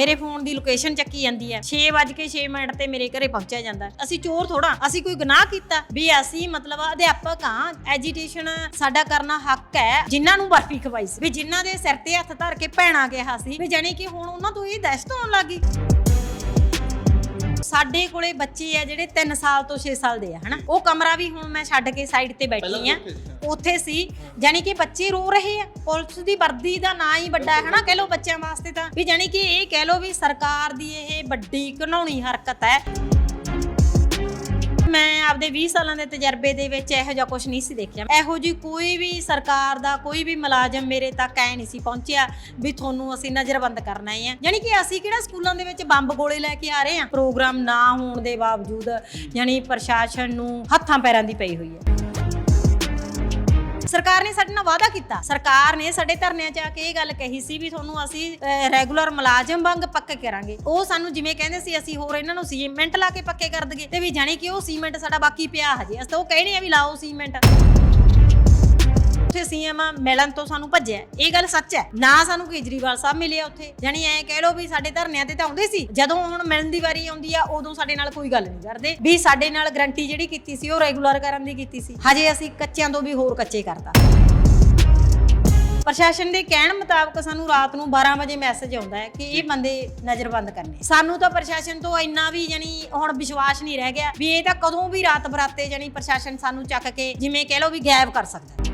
ਮੇਰੇ ਫੋਨ ਦੀ ਲੋਕੇਸ਼ਨ ਚੱਕੀ ਜਾਂਦੀ ਹੈ। 6:06 ਮਿੰਟ ਤੇ ਮੇਰੇ ਘਰੇ ਪਹੁੰਚਿਆ ਜਾਂਦਾ ਅਸੀਂ ਚੋਰ ਥੋੜਾ ਅਸੀਂ ਕੋਈ ਗੁਨਾਹ ਕੀਤਾ ਵੀ ਅਸੀਂ ਮਤਲਬ ਅਧਿਆਪਕ ਹਾਂ। ਐਜੀਟੇਸ਼ਨ ਸਾਡਾ ਕਰਨਾ ਹੱਕ ਹੈ। ਜਿਨ੍ਹਾਂ ਨੂੰ ਬਰਫੀ ਖਵਾਈ ਸੀ। ਵੀ ਜਿਨ੍ਹਾਂ ਦੇ ਸਿਰ ਤੇ ਹੱਥ ਧਰ ਕੇ ਭੈਣਾ ਕਿਹਾ ਸੀ ਵੀ ਜਾਣੀ ਕਿ ਹੁਣ ਉਹਨਾਂ ਤੋਂ ਇਹ ਦਹਿਸ਼ਤ ਹੋਣ ਲੱਗੀ ਸਾਡੇ ਕੋਲੇ ਬੱਚੇ ਆ ਜਿਹੜੇ 3 ਸਾਲ ਤੋਂ 6 ਸਾਲ ਦੇ ਆ ਹਨਾ? ਉਹ ਕਮਰਾ ਵੀ ਹੁਣ ਮੈਂ ਛੱਡ ਕੇ ਸਾਈਡ ਤੇ ਬੈਠੀ ਆ। ਉੱਥੇ ਸੀ ਜਾਨੀ ਕਿ ਬੱਚੇ ਰੋ ਰਹੇ ਆ। ਪੁਲਿਸ ਦੀ ਵਰਦੀ ਦਾ ਨਾਂ ਹੀ ਵੱਡਾ ਹੈ ਹਨਾ? ਕਹਿ ਲੋ ਬੱਚਿਆਂ ਵਾਸਤੇ ਤਾਂ। ਵੀ ਜਾਨੀ ਕਿ ਇਹ ਕਹਿ ਲੋ ਵੀ ਸਰਕਾਰ ਦੀ ਇਹ ਵੱਡੀ ਘਿਨਾਉਣੀ ਹਰਕਤ ਹੈ। ਮੈਂ ਆਪਦੇ 20 ਸਾਲਾਂ ਦੇ ਤਜਰਬੇ ਦੇ ਵਿੱਚ ਇਹੋ ਜਿਹਾ ਕੁਝ ਨਹੀਂ ਸੀ ਦੇਖਿਆ। ਇਹੋ ਜੀ ਕੋਈ ਵੀ ਸਰਕਾਰ ਦਾ ਕੋਈ ਵੀ ਮੁਲਾਜ਼ਮ ਮੇਰੇ ਤੱਕ ਐ ਨਹੀਂ ਸੀ ਪਹੁੰਚਿਆ ਵੀ ਤੁਹਾਨੂੰ ਅਸੀਂ ਨਜ਼ਰਬੰਦ ਕਰਨਾ ਹੈ। ਯਾਨੀ ਕਿ ਅਸੀਂ ਕਿਹੜਾ ਸਕੂਲਾਂ ਦੇ ਵਿੱਚ ਬੰਬ ਗੋਲੇ ਲੈ ਕੇ ਆ ਰਹੇ ਹਾਂ? ਪ੍ਰੋਗਰਾਮ ਨਾ ਹੋਣ ਦੇ ਬਾਵਜੂਦ ਯਾਨੀ ਪ੍ਰਸ਼ਾਸਨ ਨੂੰ ਹੱਥਾਂ ਪੈਰਾਂ ਦੀ ਪਈ ਹੋਈ ਹੈ। ਸਰਕਾਰ ਨੇ ਸਾਡੇ ਨਾਲ ਵਾਅਦਾ ਕੀਤਾ। ਸਰਕਾਰ ਨੇ ਸਾਡੇ ਧਰਨਿਆਂ 'ਚ ਆ ਕੇ ਇਹ ਗੱਲ ਕਹੀ ਸੀ ਵੀ ਤੁਹਾਨੂੰ ਅਸੀਂ ਰੈਗੂਲਰ ਮੁਲਾਜ਼ਮ ਵਾਂਗ ਪੱਕੇ ਕਰਾਂਗੇ। ਉਹ ਸਾਨੂੰ ਜਿਵੇਂ ਕਹਿੰਦੇ ਸੀ, ਅਸੀਂ ਹੋਰ ਇਹਨਾਂ ਨੂੰ ਸੀਮੈਂਟ ਲਾ ਕੇ ਪੱਕੇ ਕਰ ਦਈਏ। ਤੇ ਵੀ ਜਾਣੀ ਕਿ ਉਹ ਸੀਮੈਂਟ ਸਾਡਾ ਬਾਕੀ ਪਿਆ ਹਜੇ। ਅਸੀਂ ਤਾਂ ਉਹ ਕਹਿਣੇ ਆ ਵੀ ਲਾਓ ਸੀਮੈਂਟ। ਉੱਥੇ ਸੀਐਮ ਮਿਲਣ ਤੋਂ ਸਾਨੂੰ ਭੱਜਿਆ। ਇਹ ਗੱਲ ਸੱਚ ਹੈ ਨਾ ਸਾਨੂੰ ਕੇਜਰੀਵਾਲ ਸਾਹਿਬ ਮਿਲਿਆ ਉੱਥੇ। ਜਾਨੀ ਐ ਕਹਿ ਲਓ ਵੀ ਸਾਡੇ ਧਰਨਿਆਂ ਤੇ ਤਾਂ ਆਉਂਦੇ ਸੀ। ਜਦੋਂ ਹੁਣ ਮਿਲਣ ਦੀ ਵਾਰੀ ਆਉਂਦੀ ਆ, ਉਦੋਂ ਸਾਡੇ ਨਾਲ ਕੋਈ ਗੱਲ ਨਹੀਂ ਕਰਦੇ। ਵੀ ਸਾਡੇ ਨਾਲ ਗਰੰਟੀ ਜਿਹੜੀ ਕੀਤੀ ਸੀ, ਉਹ ਰੈਗੂਲਰ ਕਰਨ ਦੀ ਕੀਤੀ ਸੀ। ਹਜੇ ਅਸੀਂ ਕੱਚਿਆਂ ਤੋਂ ਵੀ ਹੋਰ ਕੱਚੇ ਕਰਤਾ। ਪ੍ਰਸ਼ਾਸਨ ਦੇ ਕਹਿਣ ਮੁਤਾਬਕ ਸਾਨੂੰ ਰਾਤ ਨੂੰ 12 ਵਜੇ ਮੈਸੇਜ ਆਉਂਦਾ ਹੈ ਕਿ ਇਹ ਬੰਦੇ ਨਜ਼ਰਬੰਦ ਕਰਨੇ। ਸਾਨੂੰ ਤਾਂ ਪ੍ਰਸ਼ਾਸਨ ਤੋਂ ਇੰਨਾ ਵੀ ਯਾਨੀ ਹੁਣ ਵਿਸ਼ਵਾਸ ਨਹੀਂ ਰਹਿ ਗਿਆ ਵੀ ਇਹ ਤਾਂ ਕਦੋਂ ਵੀ ਰਾਤ ਬਰਾਤੇ ਯਾਨੀ ਪ੍ਰਸ਼ਾਸਨ ਸਾਨੂੰ ਚੱਕ ਕੇ ਜਿਵੇਂ ਕਹਿ ਲਓ ਵੀ ਗਾਇਬ ਕਰ ਸਕਦਾ।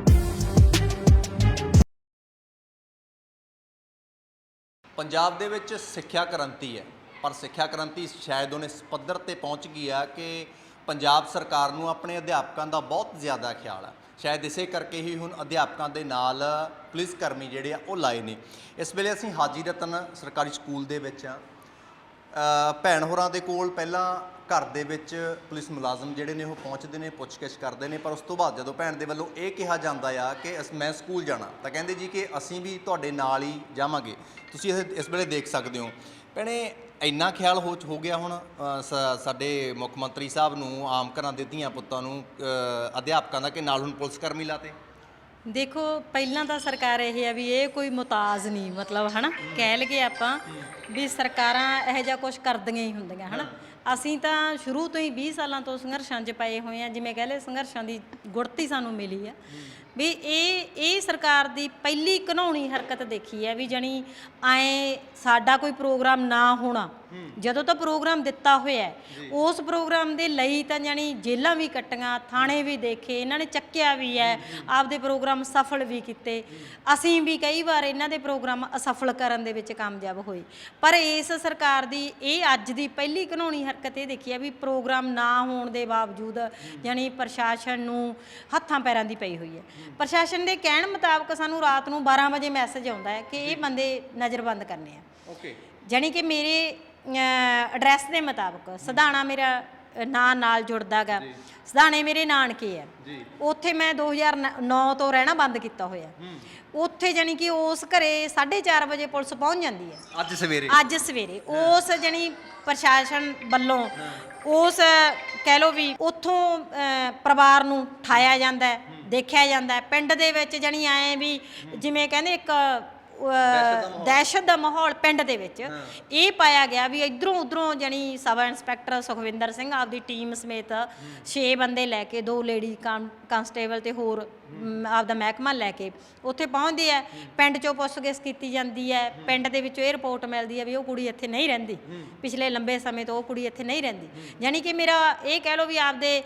ਪੰਜਾਬ ਦੇ ਵਿੱਚ ਸਿੱਖਿਆ ਕ੍ਰਾਂਤੀ ਹੈ, ਪਰ ਸਿੱਖਿਆ ਕ੍ਰਾਂਤੀ ਸ਼ਾਇਦ ਉਹਨੇ ਇਸ ਪੱਧਰ ਤੇ ਪਹੁੰਚ ਗਈ ਆ ਕਿ ਪੰਜਾਬ ਸਰਕਾਰ ਨੂੰ ਆਪਣੇ ਅਧਿਆਪਕਾਂ ਦਾ ਬਹੁਤ ਜ਼ਿਆਦਾ ਖਿਆਲ ਆ। ਸ਼ਾਇਦ ਇਸੇ ਕਰਕੇ ਹੀ ਹੁਣ ਅਧਿਆਪਕਾਂ ਦੇ ਨਾਲ ਪੁਲਿਸ ਕਰਮੀ ਜਿਹੜੇ ਆ ਉਹ ਲਾਏ ਨੇ। ਇਸ ਵੇਲੇ ਅਸੀਂ ਹਾਜੀ ਰਤਨ ਸਰਕਾਰੀ ਸਕੂਲ ਦੇ ਵਿੱਚ ਆ। ਭੈਣ ਹੋਰਾਂ ਦੇ ਕੋਲ ਪਹਿਲਾਂ ਘਰ ਦੇ ਵਿੱਚ ਪੁਲਿਸ ਮੁਲਾਜ਼ਮ ਜਿਹੜੇ ਨੇ ਉਹ ਪਹੁੰਚਦੇ ਨੇ ਪੁੱਛਗਿੱਛ ਕਰਦੇ ਨੇ ਪਰ ਉਸ ਤੋਂ ਬਾਅਦ ਜਦੋਂ ਭੈਣ ਦੇ ਵੱਲੋਂ ਇਹ ਕਿਹਾ ਜਾਂਦਾ ਆ ਕਿ ਅਸ- ਮੈਂ ਸਕੂਲ ਜਾਣਾ ਤਾਂ ਕਹਿੰਦੇ ਜੀ ਕਿ ਅਸੀਂ ਵੀ ਤੁਹਾਡੇ ਨਾਲ ਹੀ ਜਾਵਾਂਗੇ। ਤੁਸੀਂ ਇਹ ਇਸ ਵੇਲੇ ਦੇਖ ਸਕਦੇ ਹੋ। ਭੈਣੇ ਇੰਨਾ ਖਿਆਲ ਹੋ ਹੋ ਗਿਆ ਹੁਣ ਅ, ਸ- ਸਾਡੇ ਮੁੱਖ ਮੰਤਰੀ ਸਾਹਿਬ ਨੂੰ ਆਮ ਘਰਾਂ ਦੇ ਧੀਆਂ ਪੁੱਤਾਂ ਨੂੰ ਅ, ਅਧਿਆਪਕਾਂ ਦਾ ਕਿ ਨਾਲ ਹੁਣ ਪੁਲਿਸ ਕਰਮੀ ਲਾਤੇ? ਦੇਖੋ, ਪਹਿਲਾਂ ਤਾਂ ਸਰਕਾਰ ਇਹ ਆ ਵੀ ਇਹ ਕੋਈ ਮੁਤਾਜ਼ ਨਹੀਂ, ਮਤਲਬ ਹਨਾ, ਕਹਿ ਲਈਏ ਆਪਾਂ ਵੀ ਸਰਕਾਰਾਂ ਇਹੋ ਜਿਹਾ ਕੁਝ ਕਰਦੀਆਂ ਹੀ ਹੁੰਦੀਆਂ, ਹਨਾ। ਅਸੀਂ ਤਾਂ ਸ਼ੁਰੂ ਤੋਂ ਹੀ 20 ਸਾਲਾਂ ਤੋਂ ਸੰਘਰਸ਼ਾਂ 'ਚ ਪਏ ਹੋਏ ਆ, ਜਿਵੇਂ ਕਹਿ ਲਏ ਸੰਘਰਸ਼ਾਂ ਦੀ ਗੁੜਤੀ ਸਾਨੂੰ ਮਿਲੀ ਆ। ਵੀ ਇਹ ਇਹ ਸਰਕਾਰ ਦੀ ਪਹਿਲੀ ਘਨੌਣੀ ਹਰਕਤ ਦੇਖੀ ਹੈ ਵੀ ਜਣੀ ਐ ਸਾਡਾ ਕੋਈ ਪ੍ਰੋਗਰਾਮ ਨਾ ਹੋਣਾ। ਜਦੋਂ ਤਾਂ ਪ੍ਰੋਗਰਾਮ ਦਿੱਤਾ ਹੋਇਆ ਉਸ ਪ੍ਰੋਗਰਾਮ ਦੇ ਲਈ ਤਾਂ ਜਾਨੀ ਜੇਲਾਂ ਵੀ ਕੱਟੀਆਂ ਥਾਣੇ ਵੀ ਦੇਖੇ ਇਹਨਾਂ ਨੇ ਚੱਕਿਆ ਵੀ ਹੈ ਆਪਦੇ ਪ੍ਰੋਗਰਾਮ ਸਫਲ ਵੀ ਕੀਤੇ। ਅਸੀਂ ਵੀ ਕਈ ਵਾਰ ਇਹਨਾਂ ਦੇ ਪ੍ਰੋਗਰਾਮ ਅਸਫਲ ਕਰਨ ਦੇ ਵਿੱਚ ਕਾਮਯਾਬ ਹੋਏ। ਪਰ ਇਸ ਸਰਕਾਰ ਦੀ ਇਹ ਅੱਜ ਦੀ ਪਹਿਲੀ ਕਾਨੂੰਨੀ ਹਰਕਤ ਇਹ ਦੇਖੀ ਹੈ ਵੀ ਪ੍ਰੋਗਰਾਮ ਨਾ ਹੋਣ ਦੇ ਬਾਵਜੂਦ ਯਾਨੀ ਪ੍ਰਸ਼ਾਸਨ ਨੂੰ ਹੱਥਾਂ ਪੈਰਾਂ ਦੀ ਪਈ ਹੋਈ ਹੈ। ਪ੍ਰਸ਼ਾਸਨ ਦੇ ਕਹਿਣ ਮੁਤਾਬਕ ਸਾਨੂੰ ਰਾਤ ਨੂੰ 12 ਵਜੇ ਮੈਸੇਜ ਆਉਂਦਾ ਹੈ ਕਿ ਇਹ ਬੰਦੇ ਨਜ਼ਰਬੰਦ ਕਰਨੇ ਆ। ਓਕੇ ਜਾਣੀ ਕਿ ਮੇਰੇ ਐਡਰੈਸ ਦੇ ਮੁਤਾਬਕ ਸਧਾਣਾ ਮੇਰਾ ਨਾਂ ਨਾਲ ਜੁੜਦਾਗਾ ਸਧਾਣੇ ਮੇਰੇ ਨਾਨਕੇ ਆ। ਜੀ। ਉੱਥੇ ਮੈਂ 2009 ਤੋਂ ਰਹਿਣਾ ਬੰਦ ਕੀਤਾ ਹੋਇਆ। ਉੱਥੇ ਜਾਣੀ ਕਿ ਉਸ ਘਰੇ 4:30 ਵਜੇ ਪੁਲਿਸ ਪਹੁੰਚ ਜਾਂਦੀ ਹੈ ਅੱਜ ਸਵੇਰੇ? ਅੱਜ ਸਵੇਰੇ। ਉਸ ਜਣੀ ਪ੍ਰਸ਼ਾਸਨ ਵੱਲੋਂ ਉਸ ਕਹਿ ਲੋ ਵੀ ਉੱਥੋਂ ਪਰਿਵਾਰ ਨੂੰ ਠਾਇਆ ਜਾਂਦਾ ਹੈ। ਦੇਖਿਆ ਜਾਂਦਾ ਹੈ। ਪਿੰਡ ਦੇ ਵਿੱਚ ਜਾਣੀ ਆਏ ਵੀ ਜਿਵੇਂ ਕਹਿੰਦੇ ਇੱਕ ਦਹਿਸ਼ਤ ਦਾ ਮਾਹੌਲ ਪਿੰਡ ਦੇ ਵਿੱਚ। ਇਹ ਪਾਇਆ ਗਿਆ ਵੀ ਇਧਰੋਂ ਉਧਰੋਂ ਜਣੀ ਸਬ ਇੰਸਪੈਕਟਰ ਸੁਖਵਿੰਦਰ ਸਿੰਘ ਆਪਦੀ ਟੀਮ ਸਮੇਤ 6 ਬੰਦੇ ਲੈ ਕੇ ਦੋ ਲੇਡੀ ਕਾਂਸਟੇਬਲ ਤੇ ਹੋਰ ਆਪਦਾ ਮਹਿਕਮਾ ਲੈ ਕੇ ਉੱਥੇ ਪਹੁੰਚਦੇ ਆ। ਪਿੰਡ ਚੋਂ ਪੁੱਛਗਿੱਛ ਕੀਤੀ ਜਾਂਦੀ ਹੈ। ਪਿੰਡ ਦੇ ਵਿੱਚੋਂ ਇਹ ਰਿਪੋਰਟ ਮਿਲਦੀ ਹੈ ਵੀ ਉਹ ਕੁੜੀ ਇੱਥੇ ਨਹੀਂ ਰਹਿੰਦੀ। ਪਿਛਲੇ ਲੰਬੇ ਸਮੇਂ ਤੋਂ ਉਹ ਕੁੜੀ ਇੱਥੇ ਨਹੀਂ ਰਹਿੰਦੀ। ਯਾਨੀ ਕਿ ਮੇਰਾ ਇਹ ਕਹਿ ਲਓ ਵੀ ਆਪਦੇ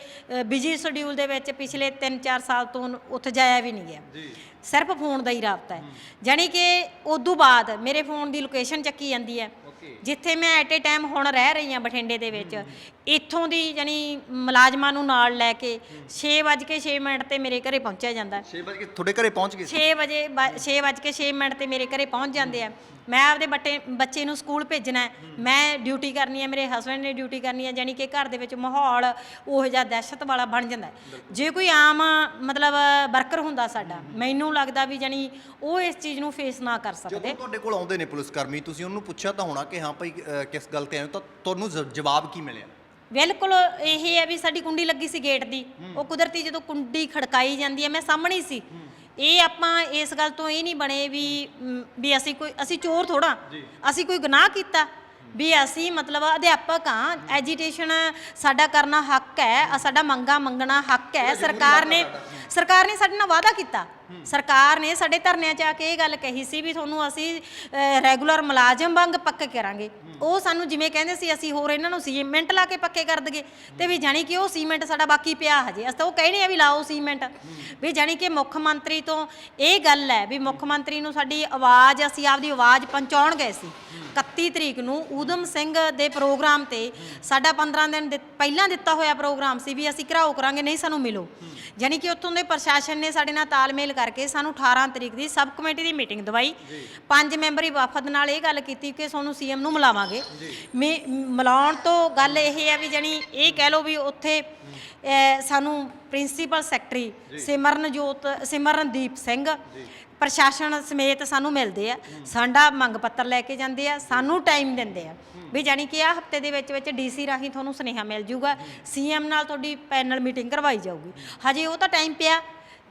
ਬਿਜ਼ੀ ਸ਼ਡਿਊਲ ਦੇ ਵਿੱਚ ਪਿਛਲੇ 3-4 ਸਾਲ ਤੋਂ ਉੱਥੇ ਜਾਇਆ ਵੀ ਨਹੀਂ ਗਿਆ। ਸਿਰਫ ਫੋਨ ਦਾ ਹੀ ਰਾਬਤਾ ਹੈ। ਜਾਨੀ ਕਿ ਉਦੋਂ ਬਾਅਦ ਮੇਰੇ ਫੋਨ ਦੀ ਲੋਕੇਸ਼ਨ ਚੱਕੀ ਜਾਂਦੀ ਹੈ। ਜਿੱਥੇ ਮੈਂ ਐਟ ਏ ਟਾਈਮ ਹੁਣ ਰਹਿ ਰਹੀ ਹਾਂ ਬਠਿੰਡੇ ਦੇ ਵਿੱਚ ਇੱਥੋਂ ਦੀ ਜਾਨੀ ਮੁਲਾਜ਼ਮਾਂ ਨੂੰ ਨਾਲ ਲੈ ਕੇ 6:06 ਮਿੰਟ ਤੇ ਮੇਰੇ ਘਰੇ ਪਹੁੰਚਿਆ ਜਾਂਦਾ ਹੈ। 6 ਵਜੇ ਤੁਹਾਡੇ ਘਰੇ ਪਹੁੰਚ ਗਏ 6 ਵਜੇ 6:06 ਮਿੰਟ ਤੇ ਮੇਰੇ ਘਰੇ ਪਹੁੰਚ ਜਾਂਦੇ ਆ। ਮੈਂ ਆਪਦੇ ਬੱਟੇ ਬੱਚੇ ਨੂੰ ਸਕੂਲ ਭੇਜਣਾ ਮੈਂ ਡਿਊਟੀ ਕਰਨੀ ਹੈ ਮੇਰੇ ਹਸਬੰਡ ਨੇ ਡਿਊਟੀ ਕਰਨੀ ਹੈ ਜਾਨੀ ਕਿ ਘਰ ਦੇ ਵਿੱਚ ਮਾਹੌਲ ਉਹ ਜਿਹਾ ਦਹਿਸ਼ਤ ਵਾਲਾ ਬਣ ਜਾਂਦਾ। ਜੇ ਕੋਈ ਆਮ ਮਤਲਬ ਵਰਕਰ ਹੁੰਦਾ ਸਾਡਾ ਮੈਨੂੰ ਲੱਗਦਾ ਵੀ ਜਾਨੀ ਉਹ ਇਸ ਚੀਜ਼ ਨੂੰ ਫੇਸ ਨਾ ਕਰ ਸਕਦੇ। ਜਦੋਂ ਤੁਹਾਡੇ ਕੋਲ ਆਉਂਦੇ ਨੇ ਪੁਲਿਸ ਕਰਮੀ ਤੁਸੀਂ ਉਹਨੂੰ ਪੁੱਛਿਆ ਤਾਂ ਹੋਣਾ ਕਿ ਹਾਂ ਭਾਈ ਕਿਸ ਗੱਲ ਤੇ ਆਏ ਹੋ? ਤਾਂ ਤੁਹਾਨੂੰ ਜਵਾਬ ਕੀ ਮਿਲਿਆ? ਬਿਲਕੁਲ ਇਹ ਹੈ ਵੀ ਸਾਡੀ ਕੁੰਡੀ ਲੱਗੀ ਸੀ ਗੇਟ ਦੀ। ਉਹ ਕੁਦਰਤੀ ਜਦੋਂ ਕੁੰਡੀ ਖੜਕਾਈ ਜਾਂਦੀ ਹੈ ਮੈਂ ਸਾਹਮਣੇ ਹੀ ਸੀ। ਇਹ ਆਪਾਂ ਇਸ ਗੱਲ ਤੋਂ ਇਹ ਨਹੀਂ ਬਣੇ ਵੀ ਮ, ਵੀ ਅਸੀਂ ਕੋਈ ਅਸੀਂ ਚੋਰ ਥੋੜਾ ਅਸੀਂ ਕੋਈ ਗੁਨਾਹ ਕੀਤਾ। ਵੀ ਅਸੀਂ ਮਤਲਬ ਅਧਿਆਪਕ ਹਾਂ ਐਜੀਟੇਸ਼ਨ ਸਾਡਾ ਕਰਨਾ ਹੱਕ ਹੈ ਅ ਸਾਡਾ ਮੰਗਾ ਮੰਗਣਾ ਹੱਕ ਹੈ। ਸਰਕਾਰ ਨੇ ਸਰਕਾਰ ਨੇ ਸਾਡੇ ਨਾਲ ਵਾਅਦਾ ਕੀਤਾ। ਸਰਕਾਰ ਨੇ ਸਾਡੇ ਧਰਨਿਆਂ 'ਚ ਆ ਕੇ ਇਹ ਗੱਲ ਕਹੀ ਸੀ ਵੀ ਤੁਹਾਨੂੰ ਅਸੀਂ ਰੈਗੂਲਰ ਮੁਲਾਜ਼ਮ ਵਾਂਗ ਪੱਕੇ ਕਰਾਂਗੇ। ਉਹ ਸਾਨੂੰ ਜਿਵੇਂ ਕਹਿੰਦੇ ਸੀ, ਅਸੀਂ ਹੋਰ ਇਹਨਾਂ ਨੂੰ ਸੀਮੈਂਟ ਲਾ ਕੇ ਪੱਕੇ ਕਰ ਦਗੇ ਤੇ ਵੀ ਜਾਣੀ ਕਿ ਉਹ ਸੀਮੈਂਟ ਸਾਡਾ ਬਾਕੀ ਪਿਆ ਹਜੇ। ਅਸੀਂ ਤਾਂ ਉਹ ਕਹਿਣੇ ਆ ਵੀ ਲਾਓ ਸੀਮੈਂਟ। ਵੀ ਜਾਣੀ ਕਿ ਮੁੱਖ ਮੰਤਰੀ ਤੋਂ ਇਹ ਗੱਲ ਹੈ ਵੀ ਮੁੱਖ ਮੰਤਰੀ ਨੂੰ ਸਾਡੀ ਆਵਾਜ਼, ਅਸੀਂ ਆਪਦੀ ਆਵਾਜ਼ ਪਹੁੰਚਾਉਣ ਗਏ ਸੀ। 31 ਤਰੀਕ ਨੂੰ ਊਧਮ ਸਿੰਘ ਦੇ ਪ੍ਰੋਗਰਾਮ ਤੇ ਸਾਡਾ 15 ਦਿਨ ਪਹਿਲਾਂ ਦਿੱਤਾ ਹੋਇਆ ਪ੍ਰੋਗਰਾਮ ਸੀ ਵੀ ਅਸੀਂ ਘਰਾਓ ਕਰਾਂਗੇ, ਨਹੀਂ ਸਾਨੂੰ ਮਿਲੋ। ਯਾਨੀ ਕਿ ਉੱਥੋਂ ਦੇ ਪ੍ਰਸ਼ਾਸਨ ਨੇ ਸਾਡੇ ਨਾਲ ਤਾਲਮੇਲ ਕਰਕੇ ਸਾਨੂੰ 18 ਤਰੀਕ ਦੀ ਸਬ ਕਮੇਟੀ ਦੀ ਮੀਟਿੰਗ ਦਵਾਈ। ਪੰਜ ਮੈਂਬਰੀ ਵਫਦ ਨਾਲ ਇਹ ਗੱਲ ਕੀਤੀ ਕਿ ਤੁਹਾਨੂੰ ਸੀਐਮ ਨੂੰ ਮਿਲਾਵਾਂਗੇ। ਮੀ- ਮਿਲਾਉਣ ਤੋਂ ਗੱਲ ਇਹ ਹੈ ਵੀ ਜਾਣੀ ਇਹ ਕਹਿ ਲਓ ਵੀ ਉੱਥੇ ਸਾਨੂੰ ਪ੍ਰਿੰਸੀਪਲ ਸੈਕਟਰੀ ਸਿਮਰਨਜੋਤ ਸਿਮਰਨਦੀਪ ਸਿੰਘ ਪ੍ਰਸ਼ਾਸਨ ਸਮੇਤ ਸਾਨੂੰ ਮਿਲਦੇ ਆ। ਸਾਡਾ ਮੰਗ ਪੱਤਰ ਲੈ ਕੇ ਜਾਂਦੇ ਆ ਸਾਨੂੰ ਟਾਈਮ ਦਿੰਦੇ ਆ। ਵੀ ਜਾਣੀ ਕਿ ਆ ਹਫ਼ਤੇ ਦੇ ਵਿੱਚ ਵਿੱਚ ਡੀਸੀ ਰਾਹੀਂ ਤੁਹਾਨੂੰ ਸੁਨੇਹਾ ਮਿਲ ਜੂਗਾ। ਸੀਐਮ ਨਾਲ ਤੁਹਾਡੀ ਪੈਨਲ ਮੀਟਿੰਗ ਕਰਵਾਈ ਜਾਊਗੀ। ਹਜੇ ਉਹ ਤਾਂ ਟਾਈਮ ਪਿਆ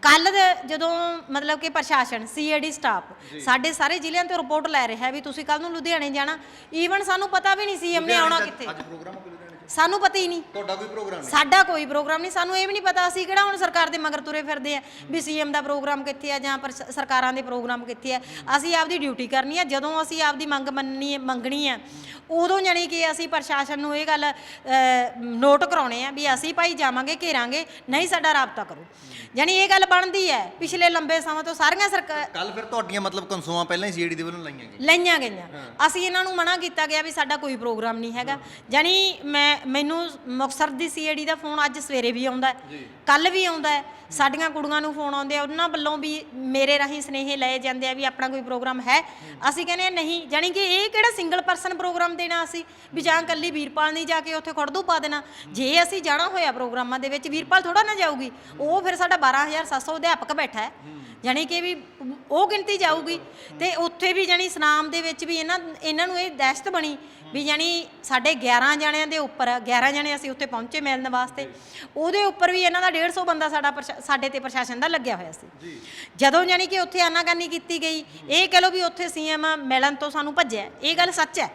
ਕੱਲ ਜਦੋਂ ਮਤਲਬ ਕਿ ਪ੍ਰਸ਼ਾਸਨ ਸੀਏਡੀ ਸਟਾਫ ਸਾਡੇ ਸਾਰੇ ਜ਼ਿਲ੍ਹਿਆਂ ਤੋਂ ਰਿਪੋਰਟ ਲੈ ਰਿਹਾ ਵੀ ਤੁਸੀਂ ਕੱਲ ਨੂੰ ਲੁਧਿਆਣੇ ਜਾਣਾ ਈਵਨ ਸਾਨੂੰ ਪਤਾ ਵੀ ਨਹੀਂ ਸੀਐਮ ਨੇ ਆਉਣਾ ਕਿੱਥੇ ਅੱਜ ਪ੍ਰੋਗਰਾਮ? ਸਾਨੂੰ ਪਤਾ ਹੀ ਨਹੀਂ। ਤੁਹਾਡਾ ਕੋਈ ਪ੍ਰੋਗਰਾਮ ਨਹੀਂ? ਸਾਡਾ ਕੋਈ ਪ੍ਰੋਗਰਾਮ ਨਹੀਂ। ਸਾਨੂੰ ਇਹ ਵੀ ਨਹੀਂ ਪਤਾ ਅਸੀਂ ਕਿਹੜਾ ਹੁਣ ਸਰਕਾਰ ਦੇ ਮਗਰ ਤੁਰੇ ਫਿਰਦੇ ਆ। ਵੀ ਸੀਐਮ ਦਾ ਪ੍ਰੋਗਰਾਮ ਕਿੱਥੇ ਆ ਜਾਂ ਪਰ ਸਰਕਾਰਾਂ ਦੇ ਪ੍ਰੋਗਰਾਮ ਕਿੱਥੇ ਆ। ਅਸੀਂ ਆਪਦੀ ਡਿਊਟੀ ਕਰਨੀ ਆ। ਜਦੋਂ ਅਸੀਂ ਆਪਦੀ ਮੰਗ ਮੰਨਣੀ ਮੰਗਣੀ ਆ ਉਦੋਂ ਜਾਣੀ ਕਿ ਅਸੀਂ ਪ੍ਰਸ਼ਾਸਨ ਨੂੰ ਇਹ ਗੱਲ ਨੋਟ ਕਰਾਉਣੇ ਆ ਵੀ ਅਸੀਂ ਭਾਈ ਜਾਵਾਂਗੇ ਘੇਰਾਂਗੇ ਨਹੀਂ ਸਾਡਾ ਰਾਬਤਾ ਕਰੋ। ਜਾਣੀ ਇਹ ਗੱਲ ਬਣਦੀ ਹੈ ਪਿਛਲੇ ਲੰਬੇ ਸਮਾਂ ਤੋਂ ਸਾਰੀਆਂ ਸਰਕਾਰ ਕੱਲ ਫਿਰ ਤੁਹਾਡੀਆਂ ਮਤਲਬ ਕਨਸੂਆਂ ਪਹਿਲਾਂ ਹੀ ਸੀਡੀ ਦੇ ਵੱਲੋਂ ਲਾਈਆਂ ਗਈਆਂ। ਲਈਆਂ ਗਈਆਂ। ਅਸੀਂ ਇਹਨਾਂ ਨੂੰ ਮਨਾ ਕੀਤਾ ਗਿਆ ਵੀ ਸਾਡਾ ਕੋਈ ਪ੍ਰੋਗਰਾਮ ਨਹੀਂ ਹੈਗਾ। ਜਾਨੀ ਮੈਂ ਮੈਨੂੰ ਮੁਕਤਸਰ ਦੀ ਸੀਏਡੀ ਦਾ ਫੋਨ ਅੱਜ ਸਵੇਰੇ ਵੀ ਆਉਂਦਾ ਕੱਲ ਵੀ ਆਉਂਦਾ ਸਾਡੀਆਂ ਕੁੜੀਆਂ ਨੂੰ ਫੋਨ ਆਉਂਦੇ ਆ ਉਹਨਾਂ ਵੱਲੋਂ ਵੀ ਮੇਰੇ ਰਾਹੀਂ ਸਨੇਹੇ ਲਏ ਜਾਂਦੇ ਆ ਵੀ ਆਪਣਾ ਕੋਈ ਪ੍ਰੋਗਰਾਮ ਹੈ। ਅਸੀਂ ਕਹਿੰਦੇ ਆ ਨਹੀਂ ਜਾਨੀ ਕਿ ਇਹ ਕਿਹੜਾ ਸਿੰਗਲ ਪਰਸਨ ਪ੍ਰੋਗਰਾਮ ਦੇਣਾ ਅਸੀਂ? ਵੀ ਜਾਂ ਕੱਲੀ ਵੀਰਪਾਲ ਨਹੀਂ ਜਾ ਕੇ ਉੱਥੇ ਖੜਦੂ ਪਾ ਦੇਣਾ? ਜੇ ਅਸੀਂ ਜਾਣਾ ਹੋਇਆ ਪ੍ਰੋਗਰਾਮਾਂ ਦੇ ਵਿੱਚ ਵੀਰਪਾਲ ਥੋੜਾ ਨਾ ਜਾਊਗੀ। ਉਹ ਫਿਰ ਸਾਡਾ 12700 ਅਧਿਆਪਕ ਬੈਠਾ ਹੈ। ਜਾਣੀ ਕਿ ਵੀ ਉਹ ਗਿਣਤੀ ਜਾਊਗੀ ਤੇ ਉੱਥੇ ਵੀ ਜਾਣੀ ਸਨਾਮ ਦੇ ਵਿੱਚ ਵੀ ਇਹਨਾਂ ਇਹਨਾਂ ਨੂੰ ਇਹ ਦਹਿਸ਼ਤ ਬਣੀ ਵੀ ਜਾਣੀ ਸਾਡੇ 11 ਜਣਿਆਂ ਦੇ ਉੱਪਰ 11 ਜਣੇ ਅਸੀਂ ਉੱਥੇ ਪਹੁੰਚੇ ਮਿਲਣ ਵਾਸਤੇ ਉਹਦੇ ਉੱਪਰ ਵੀ ਇਹਨਾਂ ਦਾ 150 ਬੰਦਾ ਸਾਡਾ ਸਾਡੇ ਤੇ ਪ੍ਰਸ਼ਾਸਨ ਦਾ ਲੱਗਿਆ ਹੋਇਆ ਸੀ। ਜਦੋਂ ਜਾਣੀ ਕਿ ਉੱਥੇ ਆਨਾਕਾਨੀ ਕੀਤੀ ਗਈ ਇਹ ਕਹ ਲਓ ਵੀ ਉੱਥੇ ਸੀਐਮ ਮਿਲਣ ਤੋਂ ਸਾਨੂੰ ਭੱਜਿਆ ਇਹ ਗੱਲ ਸੱਚ ਹੈ।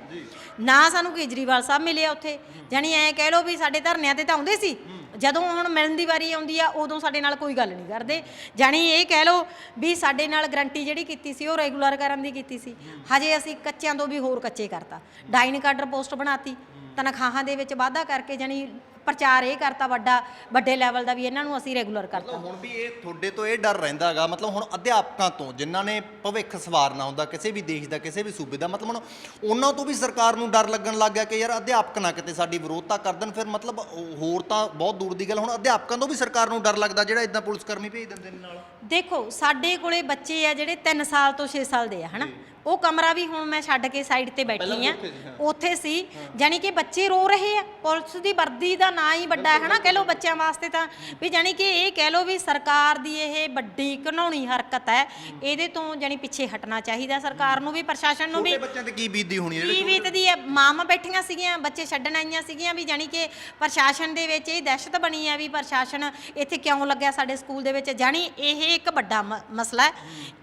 ਨਾ ਸਾਨੂੰ ਕੇਜਰੀਵਾਲ ਸਾਹਿਬ ਮਿਲਿਆ ਉੱਥੇ। ਜਾਣੀ ਐ ਕਹਿ ਲਓ ਵੀ ਸਾਡੇ ਧਰਨਿਆਂ ਤੇ ਤਾਂ ਆਉਂਦੇ ਸੀ ਜਦੋਂ ਹੁਣ ਮਿਲਣ ਦੀ ਵਾਰੀ ਆਉਂਦੀ ਆ, ਉਦੋਂ ਸਾਡੇ ਨਾਲ ਕੋਈ ਗੱਲ ਨਹੀਂ ਕਰਦੇ। ਜਾਣੀ ਇਹ ਕਹਿ ਲਓ ਵੀ ਸਾਡੇ ਨਾਲ ਗਰੰਟੀ ਜਿਹੜੀ ਕੀਤੀ ਸੀ, ਉਹ ਰੈਗੂਲਰ ਕਰਨ ਦੀ ਕੀਤੀ ਸੀ। ਹਜੇ ਅਸੀਂ ਕੱਚਿਆਂ ਤੋਂ ਵੀ ਹੋਰ ਕੱਚੇ ਕਰਤਾ। ਡਾਈਨ ਕਾਡਰ ਪੋਸਟ ਬਣਾਤੀ, ਤਨਖਾਹਾਂ ਦੇ ਵਿੱਚ ਵਾਧਾ ਕਰਕੇ ਜਾਣੀ ਪ੍ਰਚਾਰ ਇਹ ਕਰਤਾ ਵੱਡਾ ਵੱਡੇ ਲੈਵਲ ਦਾ ਵੀ ਇਹਨਾਂ ਨੂੰ ਅਸੀਂ ਰੈਗੂਲਰ ਕਰਤਾ। ਮਤਲਬ ਹੁਣ ਵੀ ਇਹ ਤੁਹਾਡੇ ਤੋਂ ਇਹ ਡਰ ਰਹਿੰਦਾ ਹੈਗਾ ਮਤਲਬ ਹੁਣ ਅਧਿਆਪਕਾਂ ਤੋਂ ਜਿਨ੍ਹਾਂ ਨੇ ਭਵਿੱਖ ਸਵਾਰਨਾ ਹੁੰਦਾ ਕਿਸੇ ਵੀ ਦੇਸ਼ ਦਾ ਕਿਸੇ ਵੀ ਸੂਬੇ ਦਾ ਮਤਲਬ ਹੁਣ ਉਹਨਾਂ ਤੋਂ ਵੀ ਸਰਕਾਰ ਨੂੰ ਡਰ ਲੱਗਣ ਲੱਗ ਗਿਆ ਕਿ ਯਾਰ ਅਧਿਆਪਕ ਨਾ ਕਿਤੇ ਸਾਡੀ ਵਿਰੋਧਤਾ ਕਰ ਦੇਣ ਫਿਰ ਮਤਲਬ ਹੋਰ ਤਾਂ ਬਹੁਤ ਦੂਰ ਦੀ ਗੱਲ ਹੁਣ ਅਧਿਆਪਕਾਂ ਤੋਂ ਵੀ ਸਰਕਾਰ ਨੂੰ ਡਰ ਲੱਗਦਾ ਜਿਹੜਾ ਇਦਾਂ ਪੁਲਿਸ ਕਰਮੀ ਭੇਜ ਦਿੰਦੇ ਨੇ ਨਾਲ। ਦੇਖੋ ਸਾਡੇ ਕੋਲੇ ਬੱਚੇ ਆ ਜਿਹੜੇ 3 ਸਾਲ ਤੋਂ 6 ਸਾਲ ਦੇ ਆ ਹਨਾ? ਉਹ ਕਮਰਾ ਵੀ ਹੁਣ ਮੈਂ ਛੱਡ ਕੇ ਸਾਈਡ ਤੇ ਬੈਠੀ ਆ ਉੱਥੇ ਸੀ ਜਾਨੀ ਕਿ ਬੱਚੇ ਰੋ ਰਹੇ ਆ। ਪੁਲਿਸ ਦੀ ਵਰਦੀ ਦਾ ਨਾਂ ਹੀ ਵੱਡਾ ਹੈ ਹਨਾ ਕਹਿ ਲਓ ਬੱਚਿਆਂ ਵਾਸਤੇ ਤਾਂ। ਵੀ ਜਾਨੀ ਕਿ ਇਹ ਕਹਿ ਲਓ ਵੀ ਸਰਕਾਰ ਦੀ ਇਹ ਵੱਡੀ ਘਨੌਣੀ ਹਰਕਤ ਹੈ। ਇਹਦੇ ਤੋਂ ਜਾਨੀ ਪਿੱਛੇ ਹਟਣਾ ਚਾਹੀਦਾ ਸਰਕਾਰ ਨੂੰ ਵੀ ਪ੍ਰਸ਼ਾਸਨ ਨੂੰ ਵੀ। ਛੋਟੇ ਬੱਚਿਆਂ ਤੇ ਕੀ ਬੀਤਦੀ ਹੋਣੀ ਹੈ ਕੀ ਬੀਤਦੀ ਹੈ? ਮਾਵਾਂ ਬੈਠੀਆਂ ਸੀਗੀਆਂ ਬੱਚੇ ਛੱਡਣ ਆਈਆਂ ਸੀਗੀਆਂ। ਵੀ ਜਾਣੀ ਕਿ ਪ੍ਰਸ਼ਾਸਨ ਦੇ ਵਿੱਚ ਇਹ ਦਹਿਸ਼ਤ ਬਣੀ ਹੈ ਵੀ ਪ੍ਰਸ਼ਾਸਨ ਇੱਥੇ ਕਿਉਂ ਲੱਗਿਆ ਸਾਡੇ ਸਕੂਲ ਦੇ ਵਿੱਚ। ਜਾਣੀ ਇਹ ਇੱਕ ਵੱਡਾ ਮਸਲਾ ਹੈ।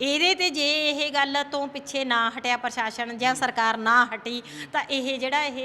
ਇਹਦੇ ਤੇ ਜੇ ਇਹ ਗੱਲ ਤੋਂ ਪਿੱਛੇ ਨਾ ਹਟਿਆ ਪ੍ਰਸ਼ਾਸਨ ਜਾਂ ਸਰਕਾਰ ਨਾ ਹਟੀ ਤਾਂ ਇਹ ਜਿਹੜਾ ਇਹ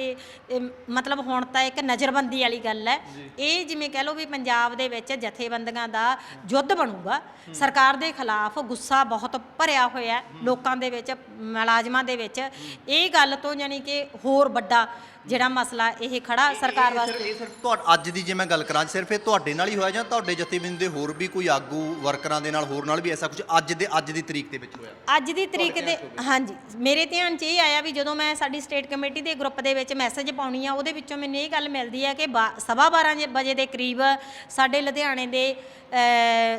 ਇਹ ਮਤਲਬ ਹੁਣ ਤਾਂ ਇੱਕ ਨਜ਼ਰਬੰਦੀ ਵਾਲੀ ਗੱਲ ਹੈ। ਇਹ ਜਿਵੇਂ ਕਹਿ ਲਓ ਵੀ ਪੰਜਾਬ ਦੇ ਵਿੱਚ ਜਥੇਬੰਦੀਆਂ ਦਾ ਯੁੱਧ ਬਣੂਗਾ ਸਰਕਾਰ ਦੇ ਖਿਲਾਫ ਗੁੱਸਾ ਬਹੁਤ ਭਰਿਆ ਹੋਇਆ ਹੈ ਲੋਕਾਂ ਦੇ ਵਿੱਚ ਮੁਲਾਜ਼ਮਾਂ ਦੇ ਵਿੱਚ। ਇਹ ਗੱਲ ਤੋਂ ਯਾਨੀ ਕਿ ਹੋਰ ਵੱਡਾ ਜਿਹੜਾ ਮਸਲਾ ਇਹ ਖੜਾ ਸਰਕਾਰ ਵਾਸਤੇ। ਇਹ ਸਿਰਫ ਤੁਹਾਡ ਅੱਜ ਦੀ ਜੇ ਮੈਂ ਗੱਲ ਕਰਾਂ ਸਿਰਫ ਇਹ ਤੁਹਾਡੇ ਨਾਲ ਹੀ ਹੋਇਆ ਜਾਂ ਤੁਹਾਡੇ ਜਥੇਬੰਦੀ ਦੇ ਹੋਰ ਵੀ ਕੋਈ ਆਗੂ ਵਰਕਰਾਂ ਦੇ ਨਾਲ ਹੋਰ ਨਾਲ ਵੀ ਐਸਾ ਕੁਝ ਅੱਜ ਦੇ ਅੱਜ ਦੀ ਤਰੀਕ ਦੇ ਵਿੱਚ ਹੋਇਆ? ਅੱਜ ਦੀ ਤਰੀਕ ਦੇ ਹਾਂਜੀ। ਮੇਰੇ ਧਿਆਨ 'ਚ ਇਹ ਆਇਆ ਵੀ ਜਦੋਂ ਮੈਂ ਸਾਡੀ ਸਟੇਟ ਕਮੇਟੀ ਦੇ ਗਰੁੱਪ ਦੇ ਵਿੱਚ ਮੈਸੇਜ ਪਾਉਣੀ ਆ ਉਹਦੇ ਵਿੱਚੋਂ ਮੈਨੂੰ ਇਹ ਗੱਲ ਮਿਲਦੀ ਹੈ ਕਿ ਸਵਾ 12 ਵਜੇ ਦੇ ਕਰੀਬ ਸਾਡੇ ਲੁਧਿਆਣੇ ਦੇ